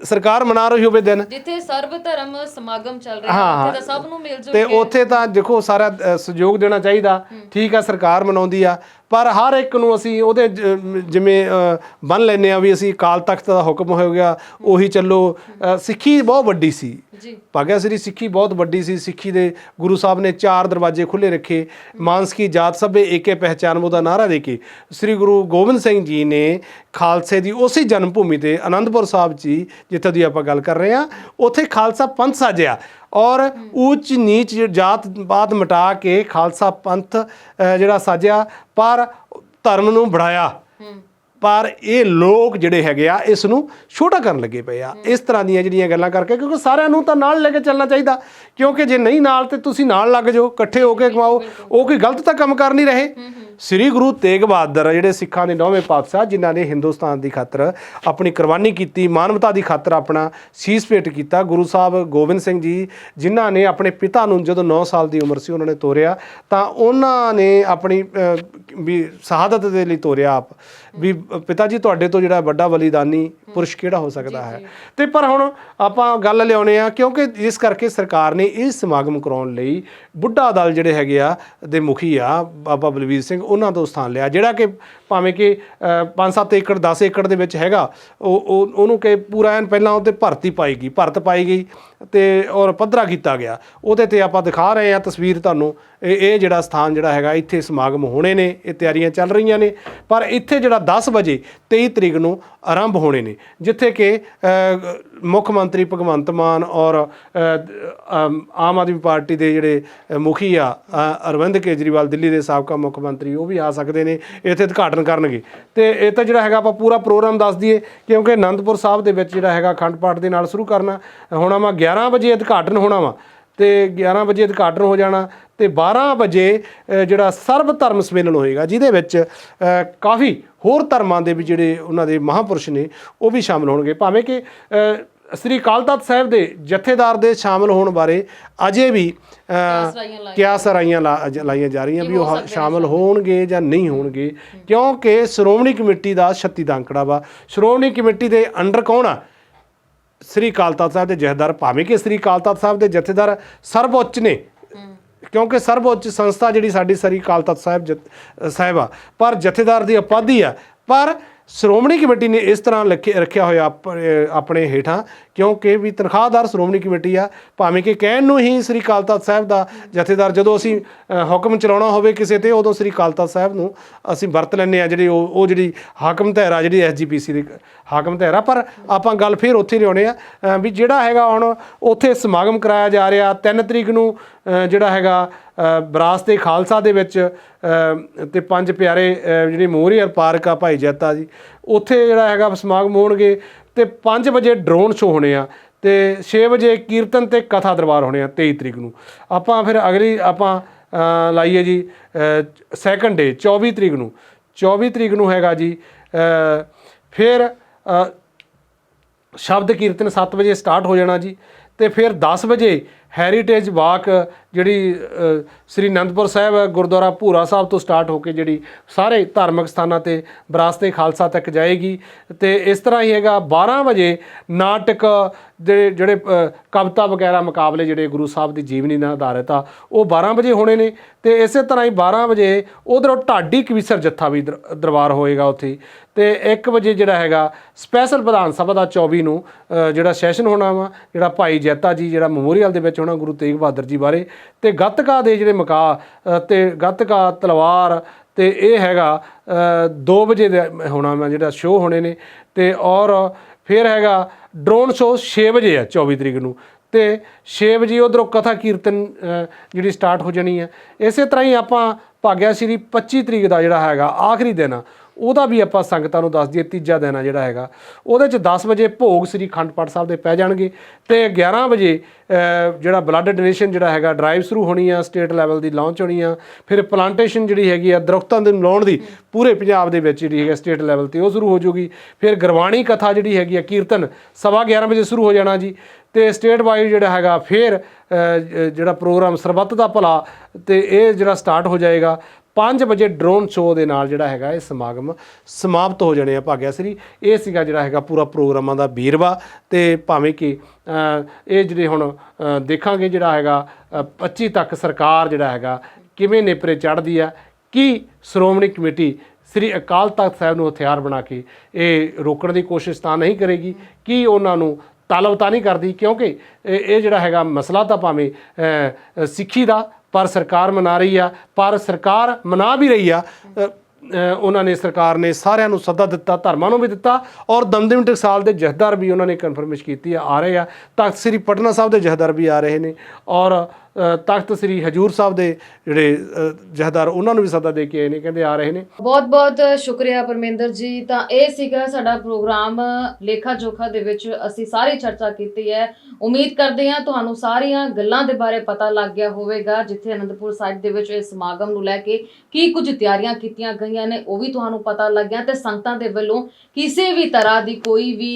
ਸਰਕਾਰ ਮਨਾ ਰਹੀ ਹੋਵੇ ਦਿਨ। ਜਿੱਥੇ ਸਰਬ ਧਰਮ ਸਮਾਗਮ ਚੱਲ ਰਿਹਾ ਹਾਂ, ਉੱਥੇ ਤਾਂ ਸਭ ਨੂੰ ਮਿਲ ਜੁਲ ਤੇ ਉੱਥੇ ਤਾਂ ਦੇਖੋ ਸਾਰਾ ਸਹਿਯੋਗ ਦੇਣਾ ਚਾਹੀਦਾ। ਠੀਕ ਆ ਸਰਕਾਰ ਮਨਾਉਂਦੀ ਆ। ਪਰ ਹਰ ਇੱਕ ਨੂੰ ਅਸੀਂ ਉਹਦੇ ਜਿਵੇਂ ਬੰਨ ਲੈਨੇ ਆ ਵੀ ਅਸੀਂ ਕਾਲ ਤਖਤ ਦਾ ਹੁਕਮ ਹੋ ਗਿਆ ਉਹੀ ਚੱਲੋ। ਸਿੱਖੀ ਬਹੁਤ ਵੱਡੀ ਸੀ। ਜੀ। ਭਾਗਿਆ ਸ੍ਰੀ ਸਿੱਖੀ ਬਹੁਤ ਵੱਡੀ ਸੀ। ਸਿੱਖੀ ਦੇ ਗੁਰੂ ਸਾਹਿਬ ਨੇ ਚਾਰ ਦਰਵਾਜ਼ੇ ਖੁੱਲੇ ਰੱਖੇ। ਮਾਨਸ ਕੀ ਜਾਤ ਸਭੇ ਏਕੇ ਪਹਿਚਾਨ ਦਾ ਨਾਰਾ ਦੇ ਕੇ। ਸ੍ਰੀ ਗੁਰੂ ਗੋਬਿੰਦ ਸਿੰਘ ਜੀ ਨੇ ਖਾਲਸੇ ਦੀ ਉਸੇ ਜਨਮ ਭੂਮੀ ਤੇ ਆਨੰਦਪੁਰ ਸਾਹਿਬ ਜੀ ਜਿੱਥੇ ਦੀ ਆਪਾਂ ਗੱਲ ਕਰ ਰਹੇ ਹਾਂ ਉੱਥੇ ਖਾਲਸਾ ਪੰਥ ਸਾਜਿਆ। ਔਰ ਉੱਚ ਨੀਚ ਜਾਤ ਬਾਤ ਮਿਟਾ ਕੇ ਖਾਲਸਾ ਪੰਥ ਜਿਹੜਾ ਸਾਜਿਆ, ਪਰ ਧਰਮ ਨੂੰ ਬੜਾਇਆ ਪਰ ਇਹ ਲੋਕ ਜਿਹੜੇ ਹੈਗੇ ਆ ਇਸ ਨੂੰ ਛੋਟਾ ਕਰਨ ਲੱਗੇ ਪਏ ਆ। ਇਸ ਤਰ੍ਹਾਂ ਦੀਆਂ ਜਿਹੜੀਆਂ ਗੱਲਾਂ ਕਰਕੇ, ਕਿਉਂਕਿ ਸਾਰਿਆਂ ਨੂੰ ਤਾਂ ਨਾਲ ਲੈ ਕੇ ਚੱਲਣਾ ਚਾਹੀਦਾ। ਕਿਉਂਕਿ ਜੇ ਨਹੀਂ ਨਾਲ, ਤੇ ਤੁਸੀਂ ਨਾਲ ਲੱਗ ਜਾਓ, ਇਕੱਠੇ ਹੋ ਕੇ ਕਮਾਓ। ਉਹ ਕੋਈ ਗਲਤ ਤਾਂ ਕੰਮ ਕਰ ਨਹੀਂ ਰਹੇ। ਸ੍ਰੀ ਗੁਰੂ ਤੇਗ ਬਹਾਦਰ ਜਿਹੜੇ ਸਿੱਖਾਂ ਦੇ ਨੌਵੇਂ ਪਾਤਸ਼ਾਹ, ਜਿਨ੍ਹਾਂ ਨੇ ਹਿੰਦੁਸਤਾਨ ਦੀ ਖਾਤਰ ਆਪਣੀ ਕੁਰਬਾਨੀ ਕੀਤੀ, ਮਾਨਵਤਾ ਦੀ ਖਾਤਰ ਆਪਣਾ ਸੀਸ ਭੇਟ ਕੀਤਾ, ਗੁਰੂ ਸਾਹਿਬ ਗੋਬਿੰਦ ਸਿੰਘ ਜੀ, ਜਿਨ੍ਹਾਂ ਨੇ ਆਪਣੇ ਪਿਤਾ ਨੂੰ ਜਦੋਂ 9 ਸਾਲ ਦੀ ਉਮਰ ਸੀ, ਉਹਨਾਂ ਨੇ ਤੋਰਿਆ, ਤਾਂ ਉਹਨਾਂ ਨੇ ਆਪਣੀ ਵੀ ਸ਼ਹਾਦਤ ਦੇ ਲਈ ਤੋਰਿਆ ਆਪ। ਵੀ ਪਿਤਾ ਜੀ ਤੁਹਾਡੇ ਤੋਂ ਜਿਹੜਾ ਵੱਡਾ ਬਲੀਦਾਨੀ ਪੁਰਸ਼ ਕਿਹੜਾ ਹੋ ਸਕਦਾ ਹੈ? ਤੇ ਪਰ ਹੁਣ ਆਪਾਂ ਗੱਲ ਲਿਆਉਨੇ ਆ ਕਿਉਂਕਿ ਇਸ ਕਰਕੇ ਸਰਕਾਰ ਨੇ ਇਹ ਸਮਾਗਮ ਕਰਾਉਣ ਲਈ ਬੁੱਢਾ ਦਲ ਜਿਹੜੇ ਹੈਗੇ ਆ ਦੇ ਮੁਖੀ ਆ ਬਾਬਾ ਬਲਵੀਰ ਸਿੰਘ ਉਹਨਾਂ ਤੋਂ ਸਥਾਨ ਲਿਆ ਜਿਹੜਾ ਕਿ ਭਾਵੇਂ ਕਿ 5-7 ਏਕੜ 10 ਏਕੜ ਦੇ ਵਿੱਚ ਹੈਗਾ, ਉਹ, ਉਹ- ਉਹਨੂੰ ਕਿ ਪੂਰਾ ਐਨ ਪਹਿਲਾਂ ਉਹਤੇ ਭਰਤੀ ਪਾਈ ਗਈ ਭਰਤ ਪਾਈ ਗਈ ਤੇ ਔਰ ਪੱਧਰਾ ਕੀਤਾ ਗਿਆ। ਉਹਦੇ ਤੇ ਆਪਾਂ ਦਿਖਾ ਰਹੇ ਹਾਂ ਤਸਵੀਰ ਤੁਹਾਨੂੰ। ਇਹ ਇਹ ਜਿਹੜਾ ਸਥਾਨ ਜਿਹੜਾ ਹੈਗਾ, ਇੱਥੇ ਸਮਾਗਮ ਹੋਣੇ ਨੇ, ਇਹ ਤਿਆਰੀਆਂ ਚੱਲ ਰਹੀਆਂ ਨੇ। ਪਰ ਇੱਥੇ ਜਿਹੜਾ 10 ਵਜੇ 23 ਤਰੀਕ ਨੂੰ ਆਰੰਭ ਹੋਣੇ ਨੇ, ਜਿੱਥੇ ਕਿ ਮੁੱਖ ਮੰਤਰੀ ਭਗਵੰਤ ਮਾਨ ਔਰ ਆਮ ਆਦਮੀ ਪਾਰਟੀ ਦੇ ਜਿਹੜੇ ਮੁਖੀ ਆ ਅਰਵਿੰਦ ਕੇਜਰੀਵਾਲ, ਦਿੱਲੀ ਦੇ ਸਾਬਕਾ ਮੁੱਖ ਮੰਤਰੀ, ਉਹ ਵੀ ਆ ਸਕਦੇ ਨੇ। ਇੱਥੇ ਉਦਘਾਟਨ ਕਰਨਗੇ। ਤੇ ਇਹ ਤਾਂ ਜਿਹੜਾ ਹੈਗਾ ਆਪਾਂ ਪੂਰਾ ਪ੍ਰੋਗਰਾਮ ਦੱਸ ਦਈਏ, ਕਿਉਂਕਿ ਆਨੰਦਪੁਰ ਸਾਹਿਬ ਦੇ ਵਿੱਚ ਜਿਹੜਾ ਹੈਗਾ ਅਖੰਡ ਪਾਠ ਦੇ ਨਾਲ ਸ਼ੁਰੂ ਕਰਨਾ, ਹੋਣਾ ਵਾ 11 ਵਜੇ ਉਦਘਾਟਨ ਹੋਣਾ ਵਾ, ਤੇ 11 ਵਜੇ ਉਦਘਾਟਨ ਹੋ ਜਾਣਾ, ਤੇ 12 ਵਜੇ ਜਿਹੜਾ ਸਰਬ ਧਰਮ ਸੰਮੇਲਨ ਹੋਏਗਾ, ਜਿਹਦੇ ਵਿੱਚ ਕਾਫੀ ਹੋਰ ਧਰਮਾਂ ਦੇ ਵੀ ਜਿਹੜੇ ਉਹਨਾਂ ਦੇ ਮਹਾਪੁਰਸ਼ ਨੇ, ਉਹ ਵੀ ਸ਼ਾਮਲ ਹੋਣਗੇ। ਭਾਵੇਂ ਕਿ ਸ੍ਰੀ ਅਕਾਲ ਤਖਤ ਸਾਹਿਬ ਦੇ ਜਥੇਦਾਰ ਦੇ ਸ਼ਾਮਲ ਹੋਣ ਬਾਰੇ ਅਜੇ ਵੀ। ਕਿਆਸ ਰਾਈਆਂ ਲਾਈਆਂ ਜਾ ਰਹੀਆਂ ਵੀ ਉਹ ਸ਼ਾਮਲ ਹੋਣਗੇ ਜਾਂ ਨਹੀਂ ਹੋਣਗੇ? ਕਿਉਂਕਿ ਸ਼੍ਰੋਮਣੀ ਕਮੇਟੀ ਦਾ 36 ਦਾ ਅੰਕੜਾ ਵਾ। ਸ਼੍ਰੋਮਣੀ ਕਮੇਟੀ ਦੇ ਅੰਡਰ ਕੌਣ ਆ? ਸ੍ਰੀ ਅਕਾਲ ਤਖਤ ਸਾਹਿਬ ਦੇ ਜਥੇਦਾਰ ਭਾਵੇਂ ਕਿ ਸ੍ਰੀ ਅਕਾਲ ਤਖਤ ਸਾਹਿਬ ਦੇ ਜਥੇਦਾਰ ਸਰਵਉੱਚ ਨੇ। ਕਿਉਂਕਿ ਸਰਵਉੱਚ ਸੰਸਥਾ ਜਿਹੜੀ ਸਾਡੀ ਸ੍ਰੀ ਅਕਾਲ ਤਖਤ ਸਾਹਿਬ ਸਾਹਿਬ ਆ। ਪਰ ਜਥੇਦਾਰ ਦੀ ਉਪਾਧੀ ਆ। ਪਰ ਸ਼੍ਰੋਮਣੀ ਕਮੇਟੀ ਨੇ ਇਸ ਤਰ੍ਹਾਂ ਲਿਖੇ- ਰੱਖਿਆ ਹੋਇਆ ਆਪਣੇ- ਆਪਣੇ ਹੇਠਾਂ, ਕਿਉਂਕਿ ਵੀ ਤਨਖਾਹਦਾਰ ਸ਼੍ਰੋਮਣੀ ਕਮੇਟੀ ਆ, ਭਾਵੇਂ ਕਿ ਕਹਿਣ ਨੂੰ ਹੀ ਸ੍ਰੀ ਅਕਾਲ ਤਖਤ ਸਾਹਿਬ ਦਾ ਜਥੇਦਾਰ ਜਦੋਂ ਅਸੀਂ ਹੁਕਮ ਚਲਾਉਣਾ ਹੋਵੇ ਕਿਸੇ ਤੇ, ਉਦੋਂ ਸ੍ਰੀ ਕਾਲ ਤਖਤ ਸਾਹਿਬ ਨੂੰ ਅਸੀਂ ਵਰਤ ਲੈਂਦੇ ਆ ਜਿਹੜੀ ਉਹ ਉਹ ਜਿਹੜੀ ਹਾਕਮ ਧੈਰਾ ਜਿਹੜੀ ਐਸਜੀਪੀਸੀ ਦੀ ਹਾਕਮ ਧੈਰਾ ਪਰ ਆਪਾਂ ਗੱਲ ਫਿਰ ਉੱਥੇ ਲਿਆਉਣੇ ਆ ਵੀ ਜਿਹੜਾ ਹੈਗਾ ਹੁਣ ਉੱਥੇ ਸਮਾਗਮ ਕਰਾਇਆ ਜਾ ਰਿਹਾ 3 ਤਰੀਕ ਨੂੰ ਜਿਹੜਾ ਹੈਗਾ ਵਿਰਾਸਤ ਏ ਖਾਲਸਾ ਦੇ ਵਿੱਚ ਅ, ਤੇ ਪੰਜ ਪਿਆਰੇ ਅ, ਜਿਹੜੀ ਮੋਹਰੀਅਰ ਪਾਰਕ ਆ ਭਾਈ ਜੱਤਾ ਜੀ ਉੱਥੇ ਜਿਹੜਾ ਹੈਗਾ ਸਮਾਗਮ ਹੋਣਗੇ ਤੇ 5 ਵਜੇ ਡਰੋਨ ਸ਼ੋ ਹੋਣੇ ਆ ਤੇ 6 ਵਜੇ ਕੀਰਤਨ ਤੇ ਕਥਾ ਦਰਬਾਰ ਹੋਣੇ ਆ 23 ਤਰੀਕ ਨੂੰ। ਆਪਾਂ ਫਿਰ ਅਗਲੀ ਆਪਾਂ ਲਾਈਏ ਜੀ ਸੈਕੰਡ ਡੇ 24 ਤਰੀਕ ਨੂੰ। 24 ਤਰੀਕ ਨੂੰ ਹੈਗਾ ਜੀ ਫਿਰ ਸ਼ਬਦ ਕੀਰਤਨ 7 ਵਜੇ ਸਟਾਰਟ ਹੋ ਜਾਣਾ ਜੀ ਤੇ ਫਿਰ 10 ਵਜੇ ਹੈਰੀਟੇਜ ਵਾਕ ਜਿਹੜੀ ਸ੍ਰੀ ਅਨੰਦਪੁਰ ਸਾਹਿਬ ਗੁਰਦੁਆਰਾ ਭੂਰਾ ਸਾਹਿਬ ਤੋਂ ਸਟਾਰਟ ਹੋ ਕੇ ਜਿਹੜੀ ਸਾਰੇ ਧਾਰਮਿਕ ਸਥਾਨਾਂ ਤੇ ਵਿਰਾਸਤੇ ਖਾਲਸਾ ਤੱਕ ਜਾਏਗੀ। ਤੇ ਇਸ ਤਰ੍ਹਾਂ ਹੀ ਹੈਗਾ 12 ਵਜੇ ਨਾਟਕ ਦੇ ਜਿਹੜੇ ਕਵਿਤਾ ਵਗੈਰਾ ਮੁਕਾਬਲੇ ਜਿਹੜੇ ਗੁਰੂ ਸਾਹਿਬ ਦੀ ਜੀਵਨੀ ਨਾਲ ਆਧਾਰਿਤ ਆ, ਉਹ 12 ਵਜੇ ਹੋਣੇ ਨੇ। ਤੇ ਇਸੇ ਤਰ੍ਹਾਂ ਹੀ 12 ਵਜੇ ਉਧਰੋਂ ਢਾਡੀ ਕਵੀਸਰ ਜੱਥਾ ਵੀ ਦਰ- ਦਰਬਾਰ ਹੋਏਗਾ ਉੱਥੇ। ਤੇ 1 ਵਜੇ ਜਿਹੜਾ ਹੈਗਾ ਸਪੈਸ਼ਲ ਵਿਧਾਨ ਸਭਾ ਦਾ 24 ਨੂੰ ਜਿਹੜਾ ਸੈਸ਼ਨ ਹੋਣਾ ਵਾ, ਜਿਹੜਾ ਭਾਈ ਜੈਤਾ ਜੀ, ਜਿਹੜਾ ਮੈਮੋਰੀਅਲ ਦੇ ਵਿੱਚ ਹੋਣਾ ਗੁਰੂ ਤੇਗ ਬਹਾਦਰ ਜੀ ਬਾਰੇ ਤੇ ਗੱਤਕਾ ਦੇ ਜਿਹੜੇ ਮੁਕਾ ਅ, ਤੇ ਗੱਤਕਾ ਤਲਵਾਰ ਤੇ ਇਹ ਹੈਗਾ 2 ਵਜੇ ਦਾ ਹੋਣਾ ਵਾ ਜਿਹੜਾ ਸ਼ੋਅ ਹੋਣੇ ਨੇ ਤੇ ਔਰ ਫਿਰ ਹੈਗਾ ਡਰੋਨ ਸ਼ੋਅ 6 ਵਜੇ ਆ 24 ਤਰੀਕ ਨੂੰ ਤੇ 6 ਵਜੇ ਉਧਰੋਂ ਕਥਾ ਕੀਰਤਨ ਜਿਹੜੀ ਸਟਾਰਟ ਹੋ ਜਾਣੀ ਹੈ ਇਸੇ ਤਰ੍ਹਾਂ ਹੀ ਆਪਾਂ ਭਾਗਿਆ ਸ਼੍ਰੀ 25 ਤਰੀਕ ਦਾ ਜਿਹੜਾ ਹੈਗਾ ਆਖਰੀ ਦਿਨ ਆ ਉਹਦਾ ਵੀ ਆਪਾਂ ਸੰਗਤਾਂ ਨੂੰ ਦੱਸ ਦਈਏ, ਤੀਜਾ ਦਿਨ ਆ ਜਿਹੜਾ ਹੈਗਾ। ਉਹਦੇ ਚ 10 ਵਜੇ ਭੋਗ ਸ੍ਰੀ ਖੰਡ ਪਾਠ ਸਾਹਿਬ ਦੇ ਪੈ ਜਾਣਗੇ ਤੇ 11 ਵਜੇ ਜਿਹੜਾ ਬਲੱਡ ਡੋਨੇਸ਼ਨ ਜਿਹੜਾ ਹੈਗਾ ਡਰਾਈਵ ਸ਼ੁਰੂ ਹੋਣੀ ਆ ਸਟੇਟ ਲੈਵਲ ਦੀ ਲਾਂਚ ਹੋਣੀ ਆ। ਫਿਰ ਪਲਾਂਟੇਸ਼ਨ ਜਿਹੜੀ ਹੈਗੀ ਆ, ਦਰਖਤਾਂ ਦੇ ਲਾਉਣ ਦੀ ਪੂਰੇ ਪੰਜਾਬ ਦੇ ਵਿੱਚ ਜਿਹੜੀ ਹੈਗਾ ਸਟੇਟ ਲੈਵਲ ਤੇ ਉਹ ਸ਼ੁਰੂ ਹੋ ਜੂਗੀ। ਫਿਰ ਗੁਰਬਾਣੀ ਕਥਾ ਜਿਹੜੀ ਹੈਗੀ ਆ, ਕੀਰਤਨ ਸਵਾ 11 ਵਜੇ ਸ਼ੁਰੂ ਹੋ ਜਾਣਾ ਜੀ। ਤੇ ਸਟੇਟ ਵਾਈਜ਼ ਜਿਹੜਾ ਹੈਗਾ, ਫਿਰ ਜਿਹੜਾ ਪ੍ਰੋਗਰਾਮ ਸਰਬੱਤ ਦਾ ਭਲਾ, ਤੇ ਇਹ ਜਿਹੜਾ ਸਟਾਰਟ ਹੋ ਜਾਏਗਾ। 5 ਵਜੇ ਡਰੋਨ ਸ਼ੋਅ ਦੇ ਨਾਲ ਜਿਹੜਾ ਹੈਗਾ ਇਹ ਸਮਾਗਮ ਸਮਾਪਤ ਹੋ ਜਾਣੇ ਆ ਭਾਗਿਆ ਸ੍ਰੀ। ਇਹ ਸੀਗਾ ਜਿਹੜਾ ਹੈਗਾ ਪੂਰਾ ਪ੍ਰੋਗਰਾਮਾਂ ਦਾ ਵੀਰਵਾ ਤੇ ਭਾਵੇਂ ਕਿ ਇਹ ਜਿਹੜੇ ਹੁਣ ਦੇਖਾਂਗੇ ਜਿਹੜਾ ਹੈਗਾ ਅ, 25 ਤੱਕ ਸਰਕਾਰ ਜਿਹੜਾ ਹੈਗਾ ਕਿਵੇਂ ਨੇਪਰੇ ਚੜ੍ਹਦੀ ਆ ਕੀ ਸ਼੍ਰੋਮਣੀ ਕਮੇਟੀ ਸ੍ਰੀ ਅਕਾਲ ਤਖਤ ਸਾਹਿਬ ਨੂੰ ਹਥਿਆਰ ਬਣਾ ਕੇ ਇਹ ਰੋਕਣ ਦੀ ਕੋਸ਼ਿਸ਼ ਤਾਂ ਨਹੀਂ ਕਰੇਗੀ ਕੀ ਉਹਨਾਂ ਨੂੰ ਤਾਲਬ ਤਾਂ ਨਹੀਂ ਕਰਦੀ ਕਿਉਂਕਿ ਇਹ ਇਹ ਜਿਹੜਾ ਹੈਗਾ ਮਸਲਾ ਤਾਂ ਭਾਵੇਂ ਸਿੱਖੀ ਦਾ ਪਰ ਸਰਕਾਰ ਮਨਾ ਰਹੀ ਆ, ਪਰ ਸਰਕਾਰ ਮਨਾ ਵੀ ਰਹੀ ਆ। ਉਹਨਾਂ ਨੇ ਸਰਕਾਰ ਨੇ ਸਾਰਿਆਂ ਨੂੰ ਸੱਦਾ ਦਿੱਤਾ, ਧਰਮਾਂ ਨੂੰ ਵੀ ਦਿੱਤਾ ਔਰ ਦਮਦਮ ਟਕਸਾਲ ਦੇ ਜਥੇਦਾਰ ਵੀ ਉਹਨਾਂ ਨੇ ਕਨਫਰਮੇਸ਼ਨ ਕੀਤੀ ਆ ਆ ਰਹੇ ਆ। ਤਖਤ ਸ੍ਰੀ ਪਟਨਾ ਸਾਹਿਬ ਦੇ ਜਥੇਦਾਰ ਵੀ ਆ ਰਹੇ ਨੇ ਔਰ ਤਖਤ ਸ੍ਰੀ ਹਜੂਰ ਸਾਹਿਬ ਦੇ ਜਿਹੜੇ ਅ, ਉਹਨਾਂ ਨੂੰ ਵੀ ਸੱਦਾ ਦੇ ਕੇ ਆਏ ਨੇ ਕਹਿੰਦੇ ਆ ਰਹੇ ਨੇ। ਬਹੁਤ-ਬਹੁਤ ਸ਼ੁਕਰੀਆ ਪਰਮੇਂਦਰ ਜੀ। ਤਾਂ ਇਹ ਸੀਗਾ ਸਾਡਾ ਪ੍ਰੋਗਰਾਮ ਲੇਖਾ ਜੋਖਾ ਦੇ ਵਿੱਚ ਅਸੀਂ ਸਾਰੀ ਚਰਚਾ ਕੀਤੀ ਹੈ। ਉਮੀਦ ਕਰਦੇ ਹਾਂ ਤੁਹਾਨੂੰ ਸਾਰੀਆਂ ਗੱਲਾਂ ਦੇ ਬਾਰੇ ਪਤਾ ਲੱਗ ਗਿਆ ਹੋਵੇਗਾ ਜਿੱਥੇ ਅਨੰਦਪੁਰ ਸਾਹਿਬ ਦੇ ਵਿੱਚ ਇਸ ਸਮਾਗਮ ਨੂੰ ਲੈ ਕੇ ਕੀ ਕੁਝ ਤਿਆਰੀਆਂ ਕੀਤੀਆਂ ਗਈਆਂ ਨੇ ਉਹ ਵੀ ਤੁਹਾਨੂੰ ਪਤਾ ਲੱਗ ਗਿਆ। ਤੇ ਸੰਗਤਾਂ ਦੇ ਵੱਲੋਂ ਕਿਸੇ ਵੀ ਤਰ੍ਹਾਂ ਦੀ ਕੋਈ ਵੀ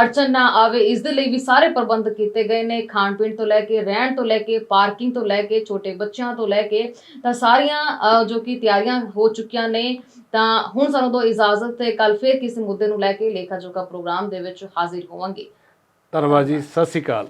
ਅੜਚਨ ਨਾ ਆਵੇ ਇਸ ਦੇ ਲਈ ਵੀ ਸਾਰੇ ਪ੍ਰਬੰਧ ਕੀਤੇ ਗਏ ਨੇ। ਖਾਣ ਪੀਣ ਤੋਂ ਲੈ ਕੇ ਰਹਿਣ ਤੋਂ ਲੈ ਕੇ ਪਾਰਕਿੰਗ ਤੋਂ ਲੈ ਕੇ, ਛੋਟੇ ਬੱਚਿਆਂ ਤੋਂ ਲੈ ਕੇ, ਤਾਂ ਸਾਰੀਆਂ ਜੋ ਕਿ ਤਿਆਰੀਆਂ ਹੋ ਚੁੱਕੀਆਂ ਨੇ, ਤਾਂ ਹੁਣ ਸਾਨੂੰ ਦੋ ਇਜਾਜ਼ਤ ਤੇ ਕੱਲ ਫੇਰ ਕਿਸੇ ਮੁੱਦੇ ਨੂੰ ਲੈ ਕੇ ਲੇਖਾ ਜੋਖਾ ਪ੍ਰੋਗਰਾਮ ਦੇ ਵਿੱਚ ਹਾਜ਼ਰ ਹੋਵਾਂਗੇ। ਧੰਨਵਾਦ ਜੀ, ਸਤਿ ਸ਼੍ਰੀ ਅਕਾਲ।